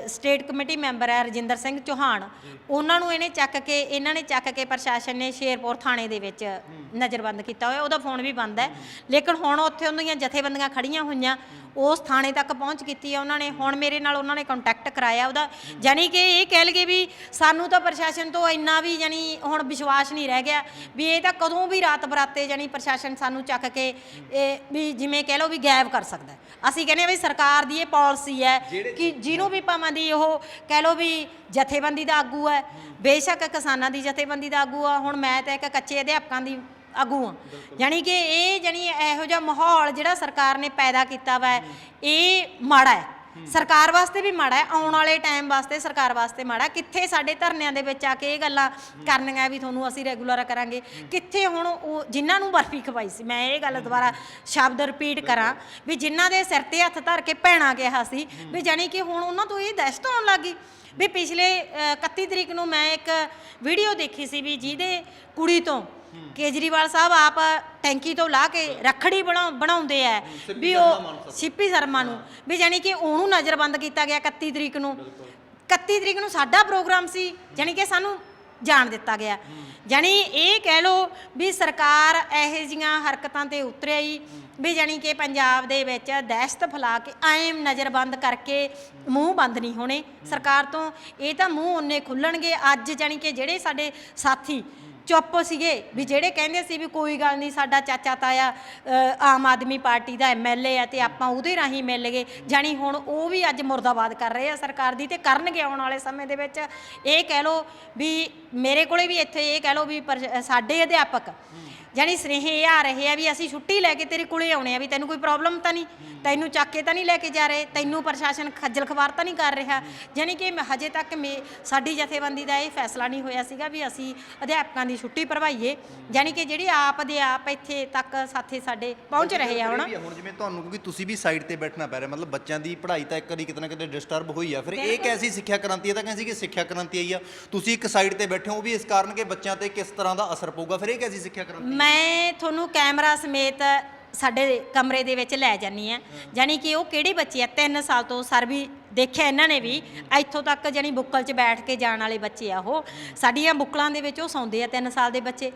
ਸਟੇਟ ਕਮੇਟੀ ਮੈਂਬਰ ਹੈ ਰਜਿੰਦਰ ਸਿੰਘ ਚੌਹਾਨ। ਉਹਨਾਂ ਨੂੰ ਇਹਨੇ ਚੱਕ ਕੇ ਇਹਨਾਂ ਨੇ ਚੱਕ ਕੇ ਪ੍ਰਸ਼ਾਸਨ ਨੇ ਸ਼ੇਰਪੁਰ ਥਾਣੇ ਦੇ ਵਿੱਚ ਨਜ਼ਰਬੰਦ ਕੀਤਾ ਹੋਇਆ। ਉਹਦਾ ਫੋਨ ਵੀ ਬੰਦ ਹੈ। ਲੇਕਿਨ ਹੁਣ ਉੱਥੇ ਉਹਨਾਂ ਦੀਆਂ ਜਥੇਬੰਦੀਆਂ ਖੜੀਆਂ ਹੋਈਆਂ ਉਸ ਥਾਣੇ ਤੱਕ ਪਹੁੰਚ ਕੀਤੀ ਹੈ ਉਹਨਾਂ ਨੇ। ਹੁਣ ਮੇਰੇ ਨਾਲ ਉਹਨਾਂ ਨੇ ਕੰਟੈਕਟ ਕਰਾਇਆ ਉਹਦਾ। ਯਾਨੀ ਕਿ ਇਹ ਕਹਿ ਲਗੇ ਵੀ ਸਾਨੂੰ ਤਾਂ ਪ੍ਰਸ਼ਾਸਨ ਤੋਂ ਇੰਨਾ ਵੀ ਯਾਨੀ ਹੁਣ ਵਿਸ਼ਵਾਸ ਨਹੀਂ ਰਹਿ ਗਿਆ ਵੀ ਇਹ ਤਾਂ ਕਦੋਂ ਵੀ ਰਾਤ ਬਰਾਤੇ ਜਾਨੀ ਪ੍ਰਸ਼ਾਸਨ ਸਾਨੂੰ ਚੱਕ ਕੇ ਇਹ ਵੀ ਜਿਵੇਂ ਕਹਿ ਲਓ ਵੀ ਗਾਇਬ ਕਰ ਸਕਦਾ। ਅਸੀਂ ਕਹਿੰਦੇ ਹਾਂ ਵੀ ਸਰਕਾਰ ਦੀ ਇਹ ਪਾਲਿਸੀ ਹੈ ਕਿ ਜਿਹਨੂੰ ਵੀ ਭਾਵਾਂ ਦੀ ਉਹ ਕਹਿ ਲਓ ਵੀ ਜਥੇਬੰਦੀ ਦਾ ਆਗੂ ਹੈ। ਬੇਸ਼ੱਕ ਕਿਸਾਨਾਂ ਦੀ ਜਥੇਬੰਦੀ ਦਾ ਆਗੂ ਆ। ਹੁਣ ਮੈਂ ਤਾਂ ਇੱਕ ਕੱਚੇ ਅਧਿਆਪਕਾਂ ਦੀ ਆਗੂ ਆ। ਯਾਨੀ ਕਿ ਇਹ ਜਾਨੀ ਇਹੋ ਜਿਹਾ ਮਾਹੌਲ ਜਿਹੜਾ ਸਰਕਾਰ ਨੇ ਪੈਦਾ ਕੀਤਾ ਵਾ ਇਹ ਮਾੜਾ ਹੈ। ਸਰਕਾਰ ਵਾਸਤੇ ਵੀ ਮਾੜਾ ਹੈ ਆਉਣ ਵਾਲੇ ਟਾਈਮ ਵਾਸਤੇ ਸਰਕਾਰ ਵਾਸਤੇ ਮਾੜਾ ਕਿੱਥੇ ਸਾਡੇ ਧਰਨਿਆਂ ਦੇ ਵਿੱਚ ਆ ਕੇ ਇਹ ਗੱਲਾਂ ਕਰਨੀਆਂ ਵੀ ਤੁਹਾਨੂੰ ਅਸੀਂ ਰੈਗੂਲਰ ਕਰਾਂਗੇ। ਕਿੱਥੇ ਹੁਣ ਉਹ ਜਿਨ੍ਹਾਂ ਨੂੰ ਬਰਫੀ ਖਵਾਈ ਸੀ ਮੈਂ ਇਹ ਗੱਲ ਦੁਬਾਰਾ ਸ਼ਬਦ ਰਿਪੀਟ ਕਰਾਂ ਵੀ ਜਿਨ੍ਹਾਂ ਦੇ ਸਿਰ ਤੇ ਹੱਥ ਧਰ ਕੇ ਭੈਣਾ ਕਿਹਾ ਸੀ ਵੀ ਜਾਨੀ ਕਿ ਹੁਣ ਉਹਨਾਂ ਤੋਂ ਇਹ ਦਹਿਸ਼ਤ ਆਉਣ ਲੱਗੀ ਵੀ ਪਿਛਲੇ ਅ, 31 ਤਰੀਕ ਨੂੰ ਮੈਂ ਇੱਕ ਵੀਡੀਓ ਦੇਖੀ ਸੀ ਵੀ ਜਿਹਦੇ ਕੁੜੀ ਤੋਂ ਕੇਜਰੀਵਾਲ ਸਾਹਿਬ ਆਪ ਟੈਂਕੀ ਤੋਂ ਲਾ ਕੇ ਰੱਖੜੀ ਬਣਾ ਬਣਾਉਂਦੇ ਆ ਵੀ ਉਹ ਸਿੱਪੀ ਸ਼ਰਮਾ ਨੂੰ। ਵੀ ਜਾਨੀ ਕਿ ਉਹਨੂੰ ਨਜ਼ਰਬੰਦ ਕੀਤਾ ਗਿਆ 31 ਤਰੀਕ ਨੂੰ। 31 ਤਰੀਕ ਨੂੰ ਸਾਡਾ ਪ੍ਰੋਗਰਾਮ ਸੀ ਜਾਨੀ ਕਿ ਸਾਨੂੰ ਜਾਣ ਦਿੱਤਾ ਗਿਆ। ਜਾਨੀ ਇਹ ਕਹਿ ਲੋ ਵੀ ਸਰਕਾਰ ਇਹੋ ਜੀਆਂ ਹਰਕਤਾਂ ਤੇ ਉਤਰਿਆ ਹੀ। ਵੀ ਜਾਨੀ ਕਿ ਪੰਜਾਬ ਦੇ ਵਿੱਚ ਦਹਿਸ਼ਤ ਫੈਲਾ ਕੇ ਐਂ ਨਜ਼ਰਬੰਦ ਕਰਕੇ ਮੂੰਹ ਬੰਦ ਨਹੀਂ ਹੋਣੇ। ਸਰਕਾਰ ਤੋਂ ਇਹ ਤਾਂ ਮੂੰਹ ਉਹਨੇ ਖੁੱਲਣਗੇ। ਅੱਜ ਜਾਨੀ ਕਿ ਜਿਹੜੇ ਸਾਡੇ ਸਾਥੀ ਚੁੱਪ ਸੀਗੇ ਵੀ ਜਿਹੜੇ ਕਹਿੰਦੇ ਸੀ ਵੀ ਕੋਈ ਗੱਲ ਨਹੀਂ ਸਾਡਾ ਚਾਚਾ ਤਾਇਆ ਅ, ਆਮ ਆਦਮੀ ਪਾਰਟੀ ਦਾ ਐਮਐਲਏ ਆ ਤੇ ਆਪਾਂ ਉਹਦੇ ਰਾਹੀਂ ਮਿਲ ਗਏ। ਜਾਣੀ ਹੁਣ ਉਹ ਵੀ ਅੱਜ ਮੁਰਦਾਬਾਦ ਕਰ ਰਹੇ ਆ ਸਰਕਾਰ ਦੀ ਤੇ ਕਰਨਗੇ ਆਉਣ ਵਾਲੇ ਸਮੇਂ ਦੇ ਵਿੱਚ। ਇਹ ਕਹਿ ਲਓ ਵੀ ਮੇਰੇ ਕੋਲੇ ਵੀ ਇੱਥੇ ਇਹ ਕਹਿ ਲਓ ਵੀ ਪਰ- ਸਾਡੇ ਅਧਿਆਪਕ ਜਾਣੀ ਸੁਨੇਹੇ ਇਹ ਆ ਰਹੇ ਆ ਵੀ ਅਸੀਂ ਛੁੱਟੀ ਲੈ ਕੇ ਤੇਰੇ ਕੋਲੇ ਆਉਣੇ ਆ ਵੀ ਤੈਨੂੰ ਕੋਈ ਪ੍ਰੋਬਲਮ ਤਾਂ ਨਹੀਂ ਤੈਨੂੰ ਚੱਕ ਕੇ ਤਾਂ ਨਹੀਂ ਲੈ ਕੇ ਜਾ ਰਹੇ ਤੈਨੂੰ ਪ੍ਰਸ਼ਾਸਨ ਖੱਜਲ ਖਵਾਰ ਤਾਂ ਨਹੀਂ ਕਰ ਰਿਹਾ। ਜਾਣੀ ਕਿ ਹਜੇ ਤੱਕ ਮੇ- ਸਾਡੀ ਜਥੇਬੰਦੀ ਦਾ ਇਹ ਫੈਸਲਾ ਨਹੀਂ ਹੋਇਆ ਸੀਗਾ ਵੀ ਅਸੀਂ ਅਧਿਆਪਕਾਂ ਦੀ ਛੁੱਟੀ ਭਰਵਾਈਏ। ਜਾਣੀ ਕਿ ਜਿਹੜੀ ਆਪ ਦੇ ਆਪ ਇੱਥੇ ਤੱਕ ਸਾਥੀ ਸਾਡੇ ਪਹੁੰਚ ਰਹੇ ਆ ਹੁਣ। ਵੀ ਹੁਣ ਜਿਵੇਂ ਤੁਹਾਨੂੰ ਕਿਉਂਕਿ ਤੁਸੀਂ ਵੀ ਸਾਈਡ ਤੇ ਬੈਠਣਾ ਪੈ ਰਿਹਾ ਮਤਲਬ ਬੱਚਿਆਂ ਦੀ ਪੜ੍ਹਾਈ ਤਾਂ ਇੱਕ ਵਾਰੀ ਕਿਤੇ ਨਾ ਕਿਤੇ ਡਿਸਟਰਬ ਹੋਈ ਆ। ਫਿਰ ਇਹ ਕੈਸੀ ਸਿੱਖਿਆ ਕ੍ਰਾਂਤੀ ਹੈ ਤਾਂ ਕਹਿੰਦੇ ਸੀ ਕਿ ਸਿੱਖਿਆ ਕ੍ਰਾਂਤੀ ਆਈ ਆ। ਤੁਸੀਂ ਇੱਕ ਸਾਈਡ ਤੇ ਬੈਠੇ ਹੋ ਵੀ ਇਸ ਕਾਰਨ ਕਿ ਬੱਚਿਆਂ ਤੇ ਕਿਸ ਤਰ੍ਹਾਂ ਦਾ ਅਸਰ ਪਊਗਾ? ਫਿਰ ਇਹ ਕੈਸੀ ਸਿੱਖਿਆ ਕ੍ਰਾਂਤੀ ਮੈਂ ਤੁਹਾਨੂੰ ਕੈਮਰਾ ਸਮੇਤ ਸਾਡੇ ਕਮਰੇ ਦੇ ਵਿੱਚ ਲੈ ਜਾਨੀ ਆ ਜਾਨੀ ਕਿ ਉਹ ਕਿਹੜੇ ਬੱਚੇ ਆ 3 ਸਾਲ ਤੋਂ ਸਰ ਵੀ ਦੇਖਿਆ ਇਹਨਾਂ ਨੇ ਵੀ, ਇੱਥੋਂ ਤੱਕ ਜਾਨੀ ਬੁੱਕਲ 'ਚ ਬੈਠ ਕੇ ਜਾਣ ਵਾਲੇ ਬੱਚੇ ਆ ਉਹ। ਸਾਡੀਆਂ ਬੁੱਕਲਾਂ ਦੇ ਵਿੱਚ ਉਹ ਸੌਂਦੇ ਆ 3 ਸਾਲ ਦੇ ਬੱਚੇ।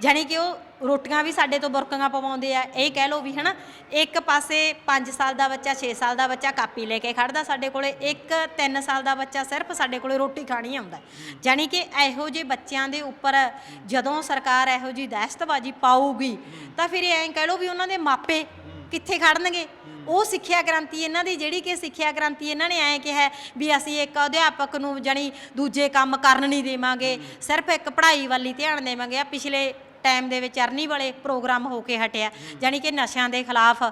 ਜਾਨੀ ਕਿ ਉਹ ਰੋਟੀਆਂ ਵੀ ਸਾਡੇ ਤੋਂ ਬੁਰਕੀਆਂ ਪਵਾਉਂਦੇ ਆ। ਇਹ ਕਹਿ ਲਓ ਵੀ ਹਨਾ, ਇੱਕ ਪਾਸੇ 5 ਸਾਲ ਦਾ ਬੱਚਾ 6 ਸਾਲ ਦਾ ਬੱਚਾ ਕਾਪੀ ਲੈ ਕੇ ਖੜਦਾ ਸਾਡੇ ਕੋਲੇ, ਇੱਕ 3 ਸਾਲ ਦਾ ਬੱਚਾ ਸਿਰਫ ਸਾਡੇ ਕੋਲੇ ਰੋਟੀ ਖਾਣੀ ਆਉਂਦਾ। ਜਾਨੀ ਕਿ ਇਹੋ ਜਿਹੇ ਬੱਚਿਆਂ ਦੇ ਉੱਪਰ ਜਦੋਂ ਸਰਕਾਰ ਇਹੋ ਜਿਹੀ ਦਹਿਸ਼ਤਬਾਜ਼ੀ ਪਾਊਗੀ, ਤਾਂ ਫਿਰ ਐਂ ਕਹਿ ਲਓ ਵੀ ਉਹਨਾਂ ਦੇ ਮਾਪੇ ਕਿੱਥੇ ਖੜਨਗੇ? ਉਹ ਸਿੱਖਿਆ ਕ੍ਰਾਂਤੀ ਇਹਨਾਂ ਦੀ, ਜਿਹੜੀ ਕਿ ਸਿੱਖਿਆ ਕ੍ਰਾਂਤੀ ਇਹਨਾਂ ਨੇ ਐਂ ਕਿਹਾ ਵੀ ਅਸੀਂ ਇੱਕ ਅਧਿਆਪਕ ਨੂੰ ਜਾਣੀ ਦੂਜੇ ਕੰਮ ਕਰਨ ਨਹੀਂ ਦੇਵਾਂਗੇ, ਸਿਰਫ ਇੱਕ ਪੜ੍ਹਾਈ ਵੱਲ ਹੀ ਧਿਆਨ ਦੇਵਾਂਗੇ। ਆ ਪਿਛਲੇ ਟਾਈਮ ਦੇ ਵਿੱਚ ਅਰਨੀ ਵਾਲੇ ਪ੍ਰੋਗਰਾਮ ਹੋ ਕੇ ਹਟਿਆ, ਜਾਣੀ ਕਿ ਨਸ਼ਿਆਂ ਦੇ ਖਿਲਾਫ।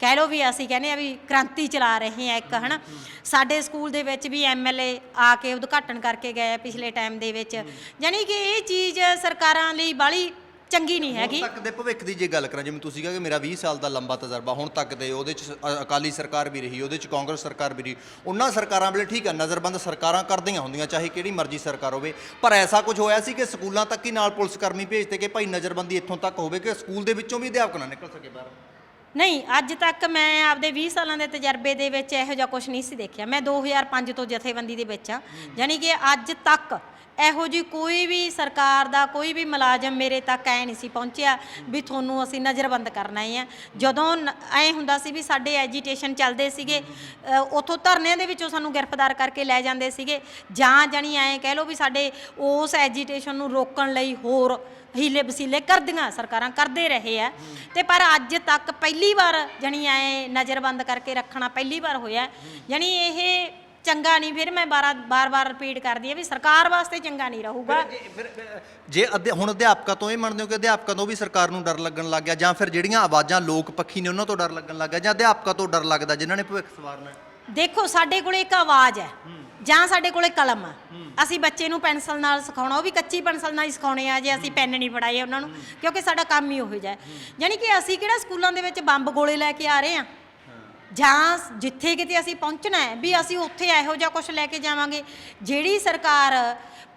ਕਹਿ ਲਓ ਵੀ ਅਸੀਂ ਕਹਿੰਦੇ ਆ ਵੀ ਕ੍ਰਾਂਤੀ ਚਲਾ ਰਹੇ ਆ ਇੱਕ, ਹਨਾ। ਸਾਡੇ ਸਕੂਲ ਦੇ ਵਿੱਚ ਵੀ ਐਮਐਲਏ ਆ ਕੇ ਉਦਘਾਟਨ ਕਰਕੇ ਗਏ ਪਿਛਲੇ ਟਾਈਮ ਦੇ ਵਿੱਚ। ਜਾਣੀ ਕਿ ਇਹ ਚੀਜ਼ ਸਰਕਾਰਾਂ ਲਈ ਬਾਲੀ ਚੰਗੀ ਨਹੀਂ ਹੈਗੀ। ਹੁਣ ਤੱਕ ਦੇ ਭਵਿੱਖ ਦੀ ਜੇ ਗੱਲ ਕਰਾਂ ਜਿਵੇਂ ਤੁਸੀਂ ਕਿਹਾ ਕਿ ਮੇਰਾ 20 ਸਾਲ ਦਾ ਲੰਬਾ ਤਜਰਬਾ ਹੁਣ ਤੱਕ ਦੇ ਉਹਦੇ ਚ ਅ- ਅਕਾਲੀ ਸਰਕਾਰ ਵੀ ਰਹੀ ਉਹਦੇ ਚ ਕਾਂਗਰਸ ਸਰਕਾਰ ਵੀ ਰਹੀ ਉਹਨਾਂ ਸਰਕਾਰਾਂ ਵੇਲੇ ਠੀਕ ਹੈ ਨਜ਼ਰਬੰਦ ਸਰਕਾਰਾਂ ਕਰਦੀਆਂ ਹੁੰਦੀਆਂ ਚਾਹੇ ਕਿਹੜੀ ਮਰਜ਼ੀ ਸਰਕਾਰ ਹੋਵੇ ਪਰ ਐਸਾ ਕੁਝ ਹੋਇਆ ਸੀ ਕਿ ਸਕੂਲਾਂ ਤੱਕ ਹੀ ਨਾਲ ਪੁਲਿਸ ਕਰਮੀ ਭੇਜਦੇ ਕਿ ਭਾਈ ਨਜ਼ਰਬੰਦੀ ਇੱਥੋਂ ਤੱਕ ਹੋਵੇ ਕਿ ਸਕੂਲ ਦੇ ਵਿੱਚੋਂ ਵੀ ਅਧਿਆਪਕ ਨਾ ਨਿਕਲ ਸਕੇ ਬਾਹਰ? ਨਹੀਂ ਅੱਜ ਤੱਕ ਮੈਂ ਆਪਦੇ 20 ਸਾਲਾਂ ਦੇ ਤਜਰਬੇ ਦੇ ਵਿੱਚ ਇਹੋ ਜਿਹਾ ਕੁਝ ਨਹੀਂ ਸੀ ਦੇਖਿਆ। ਮੈਂ 2005 ਤੋਂ ਜਥੇਬੰਦੀ ਦੇ ਵਿੱਚ ਆ। ਯਾਨੀ ਕਿ ਅੱਜ ਤੱਕ ਇਹੋ ਜੀ ਕੋਈ ਵੀ ਸਰਕਾਰ ਦਾ ਕੋਈ ਵੀ ਮੁਲਾਜ਼ਮ ਮੇਰੇ ਤੱਕ ਐ ਨਹੀਂ ਸੀ ਪਹੁੰਚਿਆ ਵੀ ਤੁਹਾਨੂੰ ਅਸੀਂ ਨਜ਼ਰਬੰਦ ਕਰਨਾ ਹੀ ਹੈ ਜਦੋਂ ਐ ਹੁੰਦਾ ਸੀ ਵੀ ਸਾਡੇ ਐਜੀਟੇਸ਼ਨ ਚੱਲਦੇ ਸੀਗੇ ਅ, ਉੱਥੋਂ ਧਰਨਿਆਂ ਦੇ ਵਿੱਚੋਂ ਸਾਨੂੰ ਗ੍ਰਿਫਤਾਰ ਕਰਕੇ ਲੈ ਜਾਂਦੇ ਸੀਗੇ। ਜਾਂ ਜਾਣੀ ਐ ਕਹਿ ਲਓ ਵੀ ਸਾਡੇ ਉਸ ਐਜੀਟੇਸ਼ਨ ਨੂੰ ਰੋਕਣ ਲਈ ਹੋਰ ਹੀਲੇ ਵਸੀਲੇ ਕਰਦੀਆਂ ਸਰਕਾਰਾਂ ਕਰਦੇ ਰਹੇ ਆ। ਤੇ ਪਰ ਅੱਜ ਤੱਕ ਪਹਿਲੀ ਵਾਰ ਜਣੀ ਐ ਨਜ਼ਰਬੰਦ ਕਰਕੇ ਰੱਖਣਾ ਪਹਿਲੀ ਵਾਰ ਹੋਇਆ। ਜਣੀ ਇਹ ਚੰਗਾ ਨਹੀਂ ਫਿਰ ਮੈਂ ਬਾਰ ਬਾਰ ਰਿਪੀਟ ਕਰਦੀ ਆ ਵੀ ਸਰਕਾਰ ਵਾਸਤੇ ਚੰਗਾ ਨਹੀਂ ਰਹੂਗਾ। ਜੇ ਫਿਰ ਜੇ ਹੁਣ ਅਧਿਆਪਕਾਂ ਤੋਂ ਇਹ ਮੰਨਦੇ ਹੋ ਕਿ ਅਧਿਆਪਕਾਂ ਤੋਂ ਵੀ ਸਰਕਾਰ ਨੂੰ ਡਰ ਲੱਗਣ ਲੱਗ ਗਿਆ ਜਾਂ ਫਿਰ ਜਿਹੜੀਆਂ ਆਵਾਜ਼ਾਂ ਲੋਕ ਪੱਖੀ ਨੇ ਉਹਨਾਂ ਤੋਂ ਡਰ ਲੱਗਣ ਲੱਗ ਗਿਆ ਜਾਂ ਅਧਿਆਪਕਾਂ ਤੋਂ ਡਰ ਲੱਗਦਾ ਜਿਨ੍ਹਾਂ ਨੇ ਭਵਿੱਖ ਸਵਾਰਨਾ ਦੇਖੋ ਸਾਡੇ ਕੋਲੇ ਇੱਕ ਆਵਾਜ਼ ਹੈ ਜਾਂ ਸਾਡੇ ਕੋਲੇ ਕਲਮ ਆ। ਅਸੀਂ ਬੱਚੇ ਨੂੰ ਪੈਨਸਲ ਨਾਲ ਸਿਖਾਉਣਾ ਉਹ ਵੀ ਕੱਚੀ ਪੈਨਸਲ ਨਾਲ ਹੀ ਸਿਖਾਉਣੇ ਆ ਜੇ ਅਸੀਂ ਪੈਨ ਨਹੀਂ ਫੜਾਏ ਉਹਨਾਂ ਨੂੰ ਕਿਉਂਕਿ ਸਾਡਾ ਕੰਮ ਹੀ ਉਹੋ ਜਿਹਾ ਹੈ। ਯਾਨੀ ਕਿ ਅਸੀਂ ਕਿਹੜਾ ਸਕੂਲਾਂ ਦੇ ਵਿੱਚ ਬੰਬ ਗੋਲੇ ਲੈ ਕੇ ਆ ਰਹੇ ਆ ਜਾਂ ਜਿੱਥੇ ਕਿਤੇ ਅਸੀਂ ਪਹੁੰਚਣਾ ਹੈ, ਵੀ ਅਸੀਂ ਉੱਥੇ ਇਹੋ ਜਿਹਾ ਕੁਝ ਲੈ ਕੇ ਜਾਵਾਂਗੇ, ਜਿਹੜੀ ਸਰਕਾਰ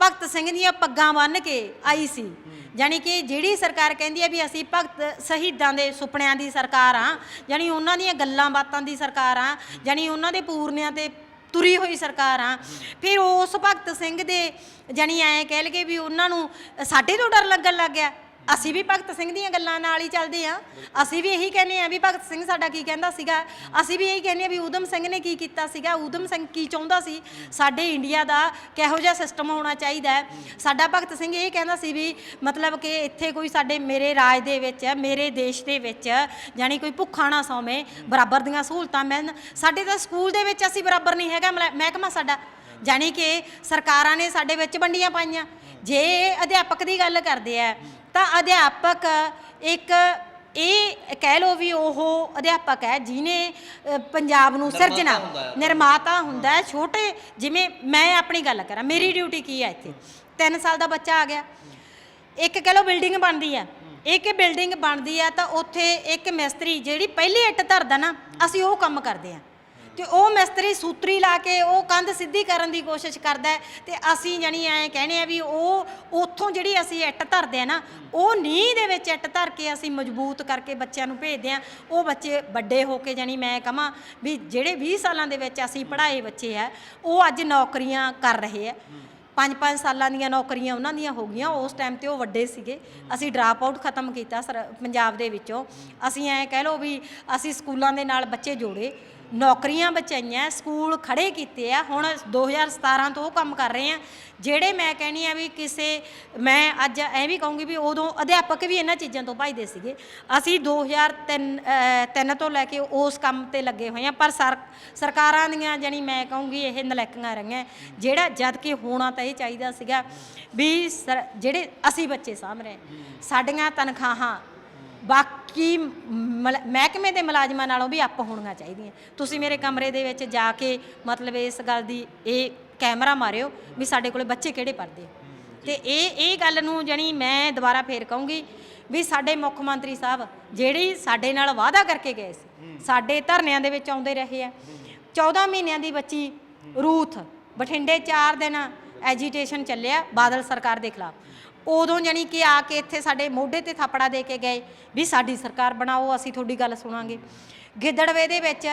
ਭਗਤ ਸਿੰਘ ਦੀਆਂ ਪੱਗਾਂ ਬੰਨ੍ਹ ਕੇ ਆਈ ਸੀ। ਯਾਨੀ ਕਿ ਜਿਹੜੀ ਸਰਕਾਰ ਕਹਿੰਦੀ ਹੈ ਵੀ ਅਸੀਂ ਭਗਤ ਸ਼ਹੀਦਾਂ ਦੇ ਸੁਪਨਿਆਂ ਦੀ ਸਰਕਾਰ ਆ ਯਾਨੀ ਉਹਨਾਂ ਦੀਆਂ ਗੱਲਾਂ ਬਾਤਾਂ ਦੀ ਸਰਕਾਰ ਆ ਯਾਨੀ ਉਹਨਾਂ ਦੇ ਪੂਰਨਿਆਂ ਤੇ ਤੁਰੀ ਹੋਈ ਸਰਕਾਰ ਆ ਫਿਰ ਉਸ ਭਗਤ ਸਿੰਘ ਦੇ ਜਾਨੀ ਐਂ ਕਹਿ ਲਗੇ ਵੀ ਉਹਨਾਂ ਨੂੰ, ਸਾਡੇ ਤੋਂ ਡਰ ਲੱਗਣ ਲੱਗ ਗਿਆ। ਅਸੀਂ ਵੀ ਭਗਤ ਸਿੰਘ ਦੀਆਂ ਗੱਲਾਂ ਨਾਲ ਹੀ ਚੱਲਦੇ ਆ ਅਸੀਂ ਵੀ ਇਹੀ ਕਹਿੰਦੇ ਆ ਵੀ ਭਗਤ ਸਿੰਘ ਸਾਡਾ ਕੀ ਕਹਿੰਦਾ ਸੀਗਾ? ਅਸੀਂ ਵੀ ਇਹੀ ਕਹਿੰਦੇ ਆ ਵੀ ਊਧਮ ਸਿੰਘ ਨੇ ਕੀ ਕੀਤਾ ਸੀਗਾ? ਊਧਮ ਸਿੰਘ ਕੀ ਚਾਹੁੰਦਾ ਸੀ? ਸਾਡੇ ਇੰਡੀਆ ਦਾ ਕਿਹੋ ਜਿਹਾ ਸਿਸਟਮ ਹੋਣਾ ਚਾਹੀਦਾ ਹੈ? ਸਾਡਾ ਭਗਤ ਸਿੰਘ ਇਹ ਕਹਿੰਦਾ ਸੀ ਵੀ ਮਤਲਬ ਕਿ ਇੱਥੇ ਕੋਈ ਸਾਡੇ ਮੇਰੇ ਰਾਜ ਦੇ ਵਿੱਚ, ਮੇਰੇ ਦੇਸ਼ ਦੇ ਵਿੱਚ ਯਾਨੀ ਕੋਈ ਭੁੱਖਾ ਨਾ ਸੌਵੇਂ, ਬਰਾਬਰ ਦੀਆਂ ਸਹੂਲਤਾਂ ਮਿਲਣ। ਸਾਡੇ ਤਾਂ ਸਕੂਲ ਦੇ ਵਿੱਚ ਅਸੀਂ ਬਰਾਬਰ ਨਹੀਂ ਹੈਗਾ, ਮਹਿ- ਮਹਿਕਮਾ ਸਾਡਾ। ਯਾਨੀ ਕਿ ਸਰਕਾਰਾਂ ਨੇ ਸਾਡੇ ਵਿੱਚ ਵੰਡੀਆਂ ਪਾਈਆਂ। ਜੇ ਅਧਿਆਪਕ ਦੀ ਗੱਲ ਕਰਦੇ ਆ ਤਾਂ ਅਧਿਆਪਕ ਇੱਕ ਇਹ ਕਹਿ ਲੋ ਵੀ ਉਹ ਅਧਿਆਪਕ ਹੈ ਜਿਨੇ ਪੰਜਾਬ ਨੂੰ ਸਿਰਜਣਾ। ਹੈ। ਨਿਰਮਾਤਾ ਹੁੰਦਾ ਹੈ ਛੋਟੇ ਜਿਵੇਂ ਮੈਂ ਆਪਣੀ ਗੱਲ ਕਰਾਂ ਮੇਰੀ ਡਿਊਟੀ ਕੀ ਹੈ ਇੱਥੇ? 3 ਸਾਲ ਦਾ ਬੱਚਾ ਆ ਗਿਆ। ਇੱਕ ਕਹਿ ਲੋ ਬਿਲਡਿੰਗ ਬਣਦੀ ਆ ਇੱਕ ਬਿਲਡਿੰਗ ਬਣਦੀ ਆ ਤਾਂ ਉੱਥੇ ਇੱਕ ਮਿਸਤਰੀ ਜਿਹੜੀ ਪਹਿਲੀ ਇੱਟ ਧਰਦਾ ਨਾ ਅਸੀਂ ਉਹ ਕੰਮ ਕਰਦੇ ਆ ਤੇ ਉਹ ਮਿਸਤਰੀ ਸੂਤਰੀ ਲਾ ਕੇ ਉਹ ਕੰਧ ਸਿੱਧੀ ਕਰਨ ਦੀ ਕੋਸ਼ਿਸ਼ ਕਰਦਾ ਹੈ ਤੇ ਅਸੀਂ ਜਾਨੀ ਐ ਕਹਿੰਦੇ ਆ ਵੀ ਉਹ ਉੱਥੋਂ ਜਿਹੜੀ ਅਸੀਂ ਇੱਟ ਧਰਦੇ ਆ ਨਾ, ਉਹ ਨੀਂਹ ਦੇ ਵਿੱਚ ਇੱਟ ਧਰ ਕੇ ਅਸੀਂ ਮਜ਼ਬੂਤ ਕਰਕੇ ਬੱਚਿਆਂ ਨੂੰ ਭੇਜਦੇ ਆ। ਉਹ ਬੱਚੇ ਵੱਡੇ ਹੋ ਕੇ ਜਾਨੀ ਮੈਂ ਕਹਾਂ ਵੀ ਜਿਹੜੇ 20 ਸਾਲਾਂ ਦੇ ਵਿੱਚ ਅਸੀਂ ਪੜ੍ਹਾਏ ਬੱਚੇ ਆ, ਉਹ ਅੱਜ ਨੌਕਰੀਆਂ ਕਰ ਰਹੇ ਆ। ਪੰਜ ਪੰਜ ਸਾਲਾਂ ਦੀਆਂ ਨੌਕਰੀਆਂ ਉਹਨਾਂ ਦੀਆਂ ਹੋ ਗਈਆਂ, ਉਸ ਟਾਈਮ ਤੇ ਉਹ ਵੱਡੇ ਸੀਗੇ। ਅਸੀਂ ਡਰਾਪ ਆਊਟ ਖਤਮ ਕੀਤਾ ਸਰ ਪੰਜਾਬ ਦੇ ਵਿੱਚੋਂ। ਅਸੀਂ ਐਂ ਕਹਿ ਲਓ ਵੀ ਅਸੀਂ ਸਕੂਲਾਂ ਦੇ ਨਾਲ ਬੱਚੇ ਜੋੜੇ। ਨੌਕਰੀਆਂ ਬਚਾਈਆਂ ਸਕੂਲ ਖੜੇ ਕੀਤੇ ਆ। ਹੁਣ 2017 ਤੋਂ ਉਹ ਕੰਮ ਕਰ ਰਹੇ ਆ ਜਿਹੜੇ ਮੈਂ ਕਹਿਣੀ ਆ ਵੀ ਕਿਸੇ ਮੈਂ ਅੱਜ ਐ ਵੀ ਕਹੂੰਗੀ ਵੀ ਉਦੋਂ ਅਧਿਆਪਕ ਵੀ ਇਹਨਾਂ ਚੀਜ਼ਾਂ ਤੋਂ ਭਜਦੇ ਸੀਗੇ। ਅਸੀਂ 2003 ਅਹ, ਤਿੰਨ ਤੋਂ ਲੈ ਕੇ ਉਸ ਕੰਮ ਤੇ ਲੱਗੇ ਹੋਏ ਆ ਪਰ ਸਰਕਾਰਾਂ ਦੀਆਂ ਜਾਨੀ ਮੈਂ ਕਹੂੰਗੀ ਇਹ ਨਲੈਕੀਆਂ ਰਹੀਆਂ। ਜਿਹੜਾ ਜਦ ਕਿ ਹੋਣਾ ਤਾਂ ਇਹ ਚਾਹੀਦਾ ਸੀਗਾ ਵੀ ਸਰ- ਜਿਹੜੇ ਅਸੀਂ ਬੱਚੇ ਸਾਂਭ ਰਹੇ ਸਾਡੀਆਂ ਤਨਖਾਹਾਂ ਬਾਕੀ ਮਲ- ਮਹਿਕਮੇ ਦੇ ਮੁਲਾਜ਼ਮਾਂ ਨਾਲੋਂ ਵੀ ਅੱਪ ਹੋਣੀਆਂ ਚਾਹੀਦੀਆਂ। ਤੁਸੀਂ ਮੇਰੇ ਕਮਰੇ ਦੇ ਵਿੱਚ ਜਾ ਕੇ ਮਤਲਬ ਇਸ ਗੱਲ ਦੀ ਇਹ ਕੈਮਰਾ ਮਾਰਿਓ ਵੀ ਸਾਡੇ ਕੋਲੇ ਬੱਚੇ ਕਿਹੜੇ ਪੜ੍ਹਦੇ ਆ। ਤੇ ਇਹ ਇਹ ਗੱਲ ਨੂੰ ਜਣੀ ਮੈਂ ਦੁਬਾਰਾ ਫੇਰ ਕਹੂੰਗੀ ਵੀ ਸਾਡੇ ਮੁੱਖ ਮੰਤਰੀ ਸਾਹਿਬ ਜਿਹੜੀ ਸਾਡੇ ਨਾਲ ਵਾਅਦਾ ਕਰਕੇ ਗਏ ਸੀ, ਸਾਡੇ ਧਰਨਿਆਂ ਦੇ ਵਿੱਚ ਆਉਂਦੇ ਰਹੇ ਆ। 14 ਮਹੀਨਿਆਂ ਦੀ ਬੱਚੀ ਰੂਥ, ਬਠਿੰਡੇ 4 ਦਿਨ ਐਜੀਟੇਸ਼ਨ ਚੱਲਿਆ ਬਾਦਲ ਸਰਕਾਰ ਦੇ ਖਿਲਾਫ। ਉਦੋਂ ਜਾਣੀ ਕਿ ਆ ਕੇ ਇੱਥੇ ਸਾਡੇ ਮੋਢੇ ਤੇ ਥਾਪੜਾ ਦੇ ਕੇ ਗਏ ਵੀ ਸਾਡੀ ਸਰਕਾਰ ਬਣਾਓ, ਅਸੀਂ ਤੁਹਾਡੀ ਗੱਲ ਸੁਣਾਂਗੇ। ਗਿੱਦੜਵੇ ਦੇ ਵਿੱਚ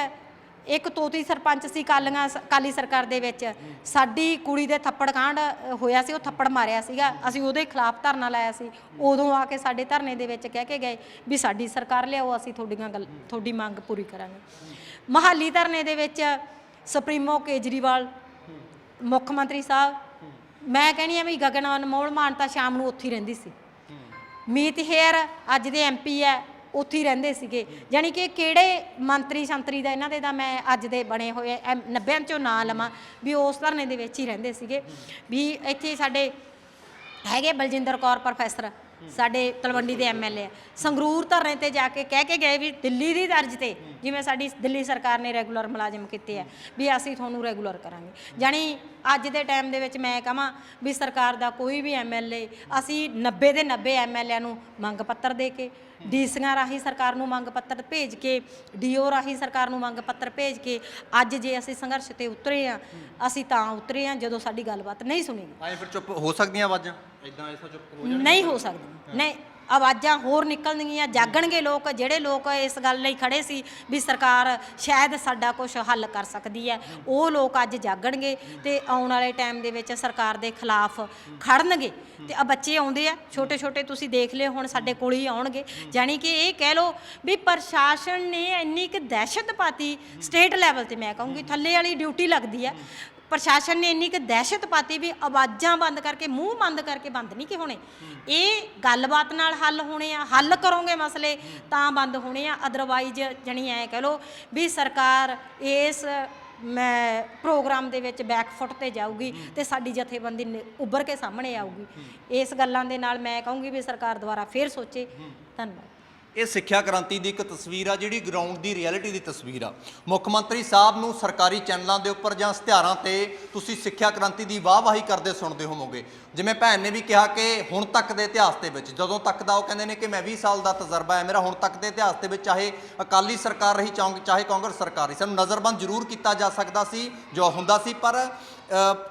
ਇੱਕ ਤੋਤੀ ਸਰਪੰਚ ਸੀ ਕਾਲੀਆਂ ਕਾਲੀ ਸਰਕਾਰ ਦੇ ਵਿੱਚ। ਸਾਡੀ ਕੁੜੀ ਦੇ ਥੱਪੜ ਕਾਂਡ ਹੋਇਆ ਸੀ, ਉਹ ਥੱਪੜ ਮਾਰਿਆ ਸੀਗਾ। ਅਸੀਂ ਉਹਦੇ ਖਿਲਾਫ ਧਰਨਾ ਲਾਇਆ ਸੀ। ਉਦੋਂ ਆ ਕੇ ਸਾਡੇ ਧਰਨੇ ਦੇ ਵਿੱਚ ਕਹਿ ਕੇ ਗਏ ਵੀ ਸਾਡੀ ਸਰਕਾਰ ਲਿਆਓ, ਅਸੀਂ ਤੁਹਾਡੀਆਂ ਗੱਲ, ਤੁਹਾਡੀ ਮੰਗ ਪੂਰੀ ਕਰਾਂਗੇ। ਮਹਾਲੀ ਧਰਨੇ ਦੇ ਵਿੱਚ ਸੁਪਰੀਮੋ ਕੇਜਰੀਵਾਲ, ਮੁੱਖ ਮੰਤਰੀ ਸਾਹਿਬ ਮੈਂ ਕਹਿੰਦੀ ਆ ਵੀ ਗਗਨ ਅਨਮੋਲ ਮਾਨ ਤਾਂ ਸ਼ਾਮ ਨੂੰ ਉੱਥੇ ਹੀ ਰਹਿੰਦੀ ਸੀ। ਮੀਤ ਹੇਅਰ ਅੱਜ ਦੇ ਐਮਪੀ ਹੈ, ਉੱਥੇ ਹੀ ਰਹਿੰਦੇ ਸੀਗੇ। ਯਾਨੀ ਕਿ ਕਿਹੜੇ ਮੰਤਰੀ ਸੰਤਰੀ ਦਾ ਇਹਨਾਂ ਦੇ ਦਾ ਮੈਂ ਅੱਜ ਦੇ ਬਣੇ ਹੋਏ 90 ਚੋਂ ਨਾਂ ਲਵਾਂ ਵੀ ਉਸ ਧਰਨੇ ਦੇ ਵਿੱਚ ਹੀ ਰਹਿੰਦੇ ਸੀਗੇ। ਵੀ ਇੱਥੇ ਸਾਡੇ ਹੈਗੇ ਬਲਜਿੰਦਰ ਕੌਰ ਪ੍ਰੋਫੈਸਰ, ਸਾਡੇ ਤਲਵੰਡੀ ਦੇ ਐਮਐਲਏ ਸੰਗਰੂਰ ਧਰਨੇ ਤੇ ਜਾ ਕੇ ਕਹਿ ਕੇ ਗਏ ਵੀ ਦਿੱਲੀ ਦੀ ਦਰਜ ਤੇ, ਜਿਵੇਂ ਸਾਡੀ ਦਿੱਲੀ ਸਰਕਾਰ ਨੇ ਰੈਗੂਲਰ ਮੁਲਾਜ਼ਮ ਕੀਤੇ ਆ, ਵੀ ਅਸੀਂ ਤੁਹਾਨੂੰ ਰੈਗੂਲਰ ਕਰਾਂਗੇ। ਜਾਣੀ ਅੱਜ ਦੇ ਟਾਈਮ ਦੇ ਵਿੱਚ ਮੈਂ ਕਹਾਂ ਵੀ ਸਰਕਾਰ ਦਾ ਕੋਈ ਵੀ ਐਮਐਲਏ ਅਸੀਂ 90 ਦੇ 90 ਐਮਐਲਏ ਨੂੰ ਮੰਗ ਪੱਤਰ ਦੇ ਕੇ ਡੀਸੀਆਂ ਰਾਹੀਂ ਸਰਕਾਰ ਨੂੰ ਮੰਗ ਪੱਤਰ ਭੇਜ ਕੇ ਡੀਓ ਰਾਹੀਂ ਸਰਕਾਰ ਨੂੰ ਮੰਗ ਪੱਤਰ ਭੇਜ ਕੇ ਅੱਜ ਜੇ ਅਸੀਂ ਸੰਘਰਸ਼ ਤੇ ਉਤਰੇ ਆ ਅਸੀਂ ਤਾਂ ਉਤਰੇ ਆ ਜਦੋਂ ਸਾਡੀ ਗੱਲਬਾਤ ਨਹੀਂ ਸੁਣੀ। ਗਈ ਐਂ ਫਿਰ ਚੁੱਪ ਹੋ ਸਕਦੀਆਂ ਆਵਾਜ਼ਾਂ? ਇਦਾਂ ਐਸਾ ਚੁੱਪ ਹੋ ਨਹੀਂ ਹੋ ਸਕਦੀ ਨਹੀਂ ਆਵਾਜ਼ਾਂ ਹੋਰ ਨਿਕਲਣਗੀਆਂ, ਜਾਗਣਗੇ ਲੋਕ, ਜਿਹੜੇ ਲੋਕ ਇਸ ਗੱਲ ਲਈ ਖੜੇ ਸੀ ਵੀ ਸਰਕਾਰ ਸ਼ਾਇਦ ਸਾਡਾ ਕੁਝ ਹੱਲ ਕਰ ਸਕਦੀ ਹੈ, ਉਹ ਲੋਕ ਅੱਜ ਜਾਗਣਗੇ ਤੇ ਆਉਣ ਵਾਲੇ ਟਾਈਮ ਦੇ ਵਿੱਚ ਸਰਕਾਰ ਦੇ ਖਿਲਾਫ ਖੜਨਗੇ। ਤੇ ਆ ਬੱਚੇ ਆਉਂਦੇ ਆ ਛੋਟੇ ਛੋਟੇ ਤੁਸੀਂ ਦੇਖ ਲਿਓ, ਹੁਣ ਸਾਡੇ ਕੋਲ ਹੀ ਆਉਣਗੇ। ਜਾਨੀ ਕਿ ਇਹ ਕਹਿ ਲਓ ਵੀ ਪ੍ਰਸ਼ਾਸਨ ਨੇ ਇੰਨੀ ਕਿ ਦਹਿਸ਼ਤ ਪਾਤੀ ਸਟੇਟ ਲੈਵਲ ਤੇ, ਮੈਂ ਕਹੂੰਗੀ ਥੱਲੇ ਵਾਲੀ ਡਿਊਟੀ ਲੱਗਦੀ ਹੈ। ਪ੍ਰਸ਼ਾਸਨ ਨੇ ਇੰਨੀ ਕਿ ਦਹਿਸ਼ਤ ਪਾਤੀ ਵੀ ਆਵਾਜ਼ਾਂ ਬੰਦ ਕਰਕੇ, ਮੂੰਹ ਬੰਦ ਕਰਕੇ ਬੰਦ ਨਹੀਂ ਕਿ ਹੋਣੇ। ਇਹ ਗੱਲਬਾਤ ਨਾਲ ਹੱਲ ਹੋਣੇ ਆ, ਹੱਲ ਕਰੋਗੇ ਮਸਲੇ ਤਾਂ ਬੰਦ ਹੋਣੇ ਆ। ਅਦਰਵਾਈਜ਼ ਜਣੀ ਐ ਕਹਿ ਲੋ ਵੀ ਸਰਕਾਰ ਇਸ, ਮੈਂ ਪ੍ਰੋਗਰਾਮ ਦੇ ਵਿੱਚ ਬੈਕਫੁੱਟ ਤੇ ਜਾਊਗੀ ਤੇ ਸਾਡੀ ਜਥੇਬੰਦੀ ਨਿ- ਉੱਭਰ ਕੇ ਸਾਹਮਣੇ ਆਊਗੀ। ਇਸ ਗੱਲਾਂ ਦੇ ਨਾਲ ਮੈਂ ਕਹੂੰਗੀ ਵੀ ਸਰਕਾਰ ਦੁਆਰਾ ਫੇਰ ਸੋਚੇ। ਧੰਨਵਾਦ। ਇਹ ਸਿੱਖਿਆ ਕ੍ਰਾਂਤੀ ਦੀ ਇੱਕ ਤਸਵੀਰ ਆ, ਜਿਹੜੀ ਗਰਾਊਂਡ ਦੀ ਰਿਐਲਿਟੀ ਦੀ ਤਸਵੀਰ ਆ। ਮੁੱਖ ਮੰਤਰੀ ਸਾਹਿਬ ਨੂੰ ਸਰਕਾਰੀ ਚੈਨਲਾਂ ਦੇ ਉੱਪਰ ਜਾਂ ਇਸ਼ਤਿਹਾਰਾਂ ਤੇ ਤੁਸੀਂ ਸਿੱਖਿਆ ਕ੍ਰਾਂਤੀ ਦੀ ਵਾਹਵਾਹੀ ਕਰਦੇ ਸੁਣਦੇ ਹੋਵੋਗੇ। ਜਿਵੇਂ ਭੈਣ ਨੇ ਵੀ ਕਿਹਾ ਕਿ ਹੁਣ ਤੱਕ ਦੇ ਇਤਿਹਾਸ ਦੇ ਵਿੱਚ, ਜਦੋਂ ਤੱਕ ਦਾ ਉਹ ਕਹਿੰਦੇ ਨੇ ਕਿ ਮੈਂ 20 ਸਾਲ ਦਾ ਤਜਰਬਾ ਹੈ, ਮੇਰਾ ਹੁਣ ਤੱਕ ਦੇ ਇਤਿਹਾਸ ਦੇ ਵਿੱਚ ਚਾਹੇ ਅਕਾਲੀ ਸਰਕਾਰ ਰਹੀ ਚਾਹੇ ਚਾਹੇ ਕਾਂਗਰਸ ਸਰਕਾਰ ਰਹੀ, ਸਾਨੂੰ ਨਜ਼ਰਬੰਦ ਜ਼ਰੂਰ ਕੀਤਾ ਜਾ ਸਕਦਾ ਸੀ, ਜੋ ਹੁੰਦਾ ਸੀ, ਪਰ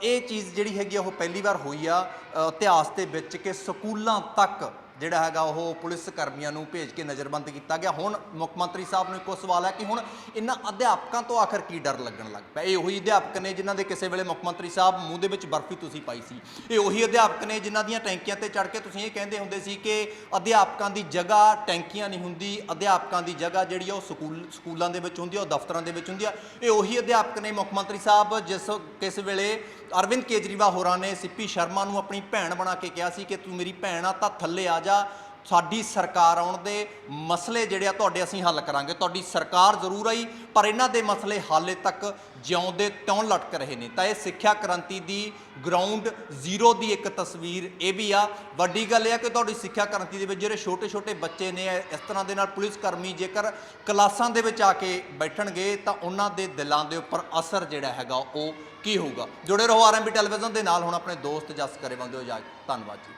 ਇਹ ਚੀਜ਼ ਜਿਹੜੀ ਹੈਗੀ ਆ, ਉਹ ਪਹਿਲੀ ਵਾਰ ਹੋਈ ਆ ਇਤਿਹਾਸ ਦੇ ਵਿੱਚ ਕਿ ਸਕੂਲਾਂ ਤੱਕ ਜਿਹੜਾ ਹੈਗਾ ਉਹ ਪੁਲਿਸ ਕਰਮੀਆਂ ਨੂੰ ਭੇਜ ਕੇ ਨਜ਼ਰਬੰਦ ਕੀਤਾ ਗਿਆ। ਹੁਣ ਮੁੱਖ ਮੰਤਰੀ ਸਾਹਿਬ ਨੂੰ ਇੱਕੋ ਸਵਾਲ ਹੈ ਕਿ ਹੁਣ ਇਹਨਾਂ ਅਧਿਆਪਕਾਂ ਤੋਂ ਆਖਰ ਕੀ ਡਰ ਲੱਗਣ ਲੱਗ ਪਿਆ? ਇਹ ਉਹੀ ਅਧਿਆਪਕ ਨੇ ਜਿਨ੍ਹਾਂ ਦੇ ਕਿਸੇ ਵੇਲੇ ਮੁੱਖ ਮੰਤਰੀ ਸਾਹਿਬ ਮੂੰਹ ਦੇ ਵਿੱਚ ਬਰਫੀ ਤੁਸੀਂ ਪਾਈ ਸੀ। ਇਹ ਉਹੀ ਅਧਿਆਪਕ ਨੇ ਜਿਨ੍ਹਾਂ ਦੀਆਂ ਟੈਂਕੀਆਂ ਤੇ ਚੜ ਕੇ ਤੁਸੀਂ ਇਹ ਕਹਿੰਦੇ ਹੁੰਦੇ ਸੀ ਕਿ ਅਧਿਆਪਕਾਂ ਦੀ ਜਗ੍ਹਾ ਟੈਂਕੀਆਂ ਨਹੀਂ ਹੁੰਦੀ, ਅਧਿਆਪਕਾਂ ਦੀ ਜਗ੍ਹਾ ਜਿਹੜੀ ਆ ਉਹ ਸਕੂਲ, ਸਕੂਲਾਂ ਦੇ ਵਿੱਚ ਹੁੰਦੀ ਆ, ਉਹ ਦਫ਼ਤਰਾਂ ਦੇ ਵਿੱਚ ਹੁੰਦੀ ਆ। ਇਹ ਉਹੀ ਅਧਿਆਪਕ ਨੇ ਮੁੱਖ ਮੰਤਰੀ ਸਾਹਿਬ, ਜਿਸ ਕਿਸ ਵੇਲੇ ਅਰਵਿੰਦ ਕੇਜਰੀਵਾਲ ਹੋਰਾਂ ਨੇ ਸਿੱਪੀ ਸ਼ਰਮਾ ਨੂੰ ਆਪਣੀ ਭੈਣ ਬਣਾ ਕੇ ਕਿਹਾ ਸੀ ਕਿ ਤੂੰ ਮੇਰੀ ਭੈਣ ਆ, ਤਾਂ ਥੱਲੇ ਆ ਜਾ। ਸਾਡੀ ਸਰਕਾਰ ਆਉਣ ਦੇ ਮਸਲੇ ਜਿਹੜੇ ਆ ਤੁਹਾਡੇ ਅਸੀਂ ਹੱਲ ਕਰਾਂਗੇ। ਤੁਹਾਡੀ ਸਰਕਾਰ ਜ਼ਰੂਰ ਆਈ, ਪਰ ਇਹਨਾਂ ਦੇ ਮਸਲੇ ਹਾਲੇ ਤੱਕ ਜਿਉਂਦੇ ਤਿਉਂ ਲਟਕ ਰਹੇ ਨੇ। ਤਾਂ ਇਹ ਸਿੱਖਿਆ ਕ੍ਰਾਂਤੀ ਦੀ ਗਰਾਊਂਡ ਜ਼ੀਰੋ ਦੀ ਇੱਕ ਤਸਵੀਰ ਇਹ ਵੀ ਆ। ਵੱਡੀ ਗੱਲ ਇਹ ਆ ਕਿ ਤੁਹਾਡੀ ਸਿੱਖਿਆ ਕ੍ਰਾਂਤੀ ਦੇ ਵਿੱਚ ਜਿਹੜੇ ਛੋਟੇ ਛੋਟੇ ਬੱਚੇ ਨੇ, ਇਸ ਤਰ੍ਹਾਂ ਦੇ ਨਾਲ ਪੁਲਿਸ ਕਰਮੀ ਜੇਕਰ ਕਲਾਸਾਂ ਦੇ ਵਿੱਚ ਆ ਕੇ ਬੈਠਣਗੇ, ਤਾਂ ਉਹਨਾਂ ਦੇ ਦਿਲਾਂ ਦੇ ਉੱਪਰ ਅਸਰ ਜਿਹੜਾ ਹੈਗਾ ਉਹ ਕੀ ਹੋਊਗਾ? ਜੁੜੇ ਰਹੋ ਆਰਐਮਬੀ ਟੈਲੀਵਿਜ਼ਨ ਦੇ ਨਾਲ। ਹੁਣ ਆਪਣੇ ਦੋਸਤ ਜਸ ਕਰੇ ਬੰਦੇ ਹੋ ਜਾ ਧੰਨਵਾਦ ਜੀ।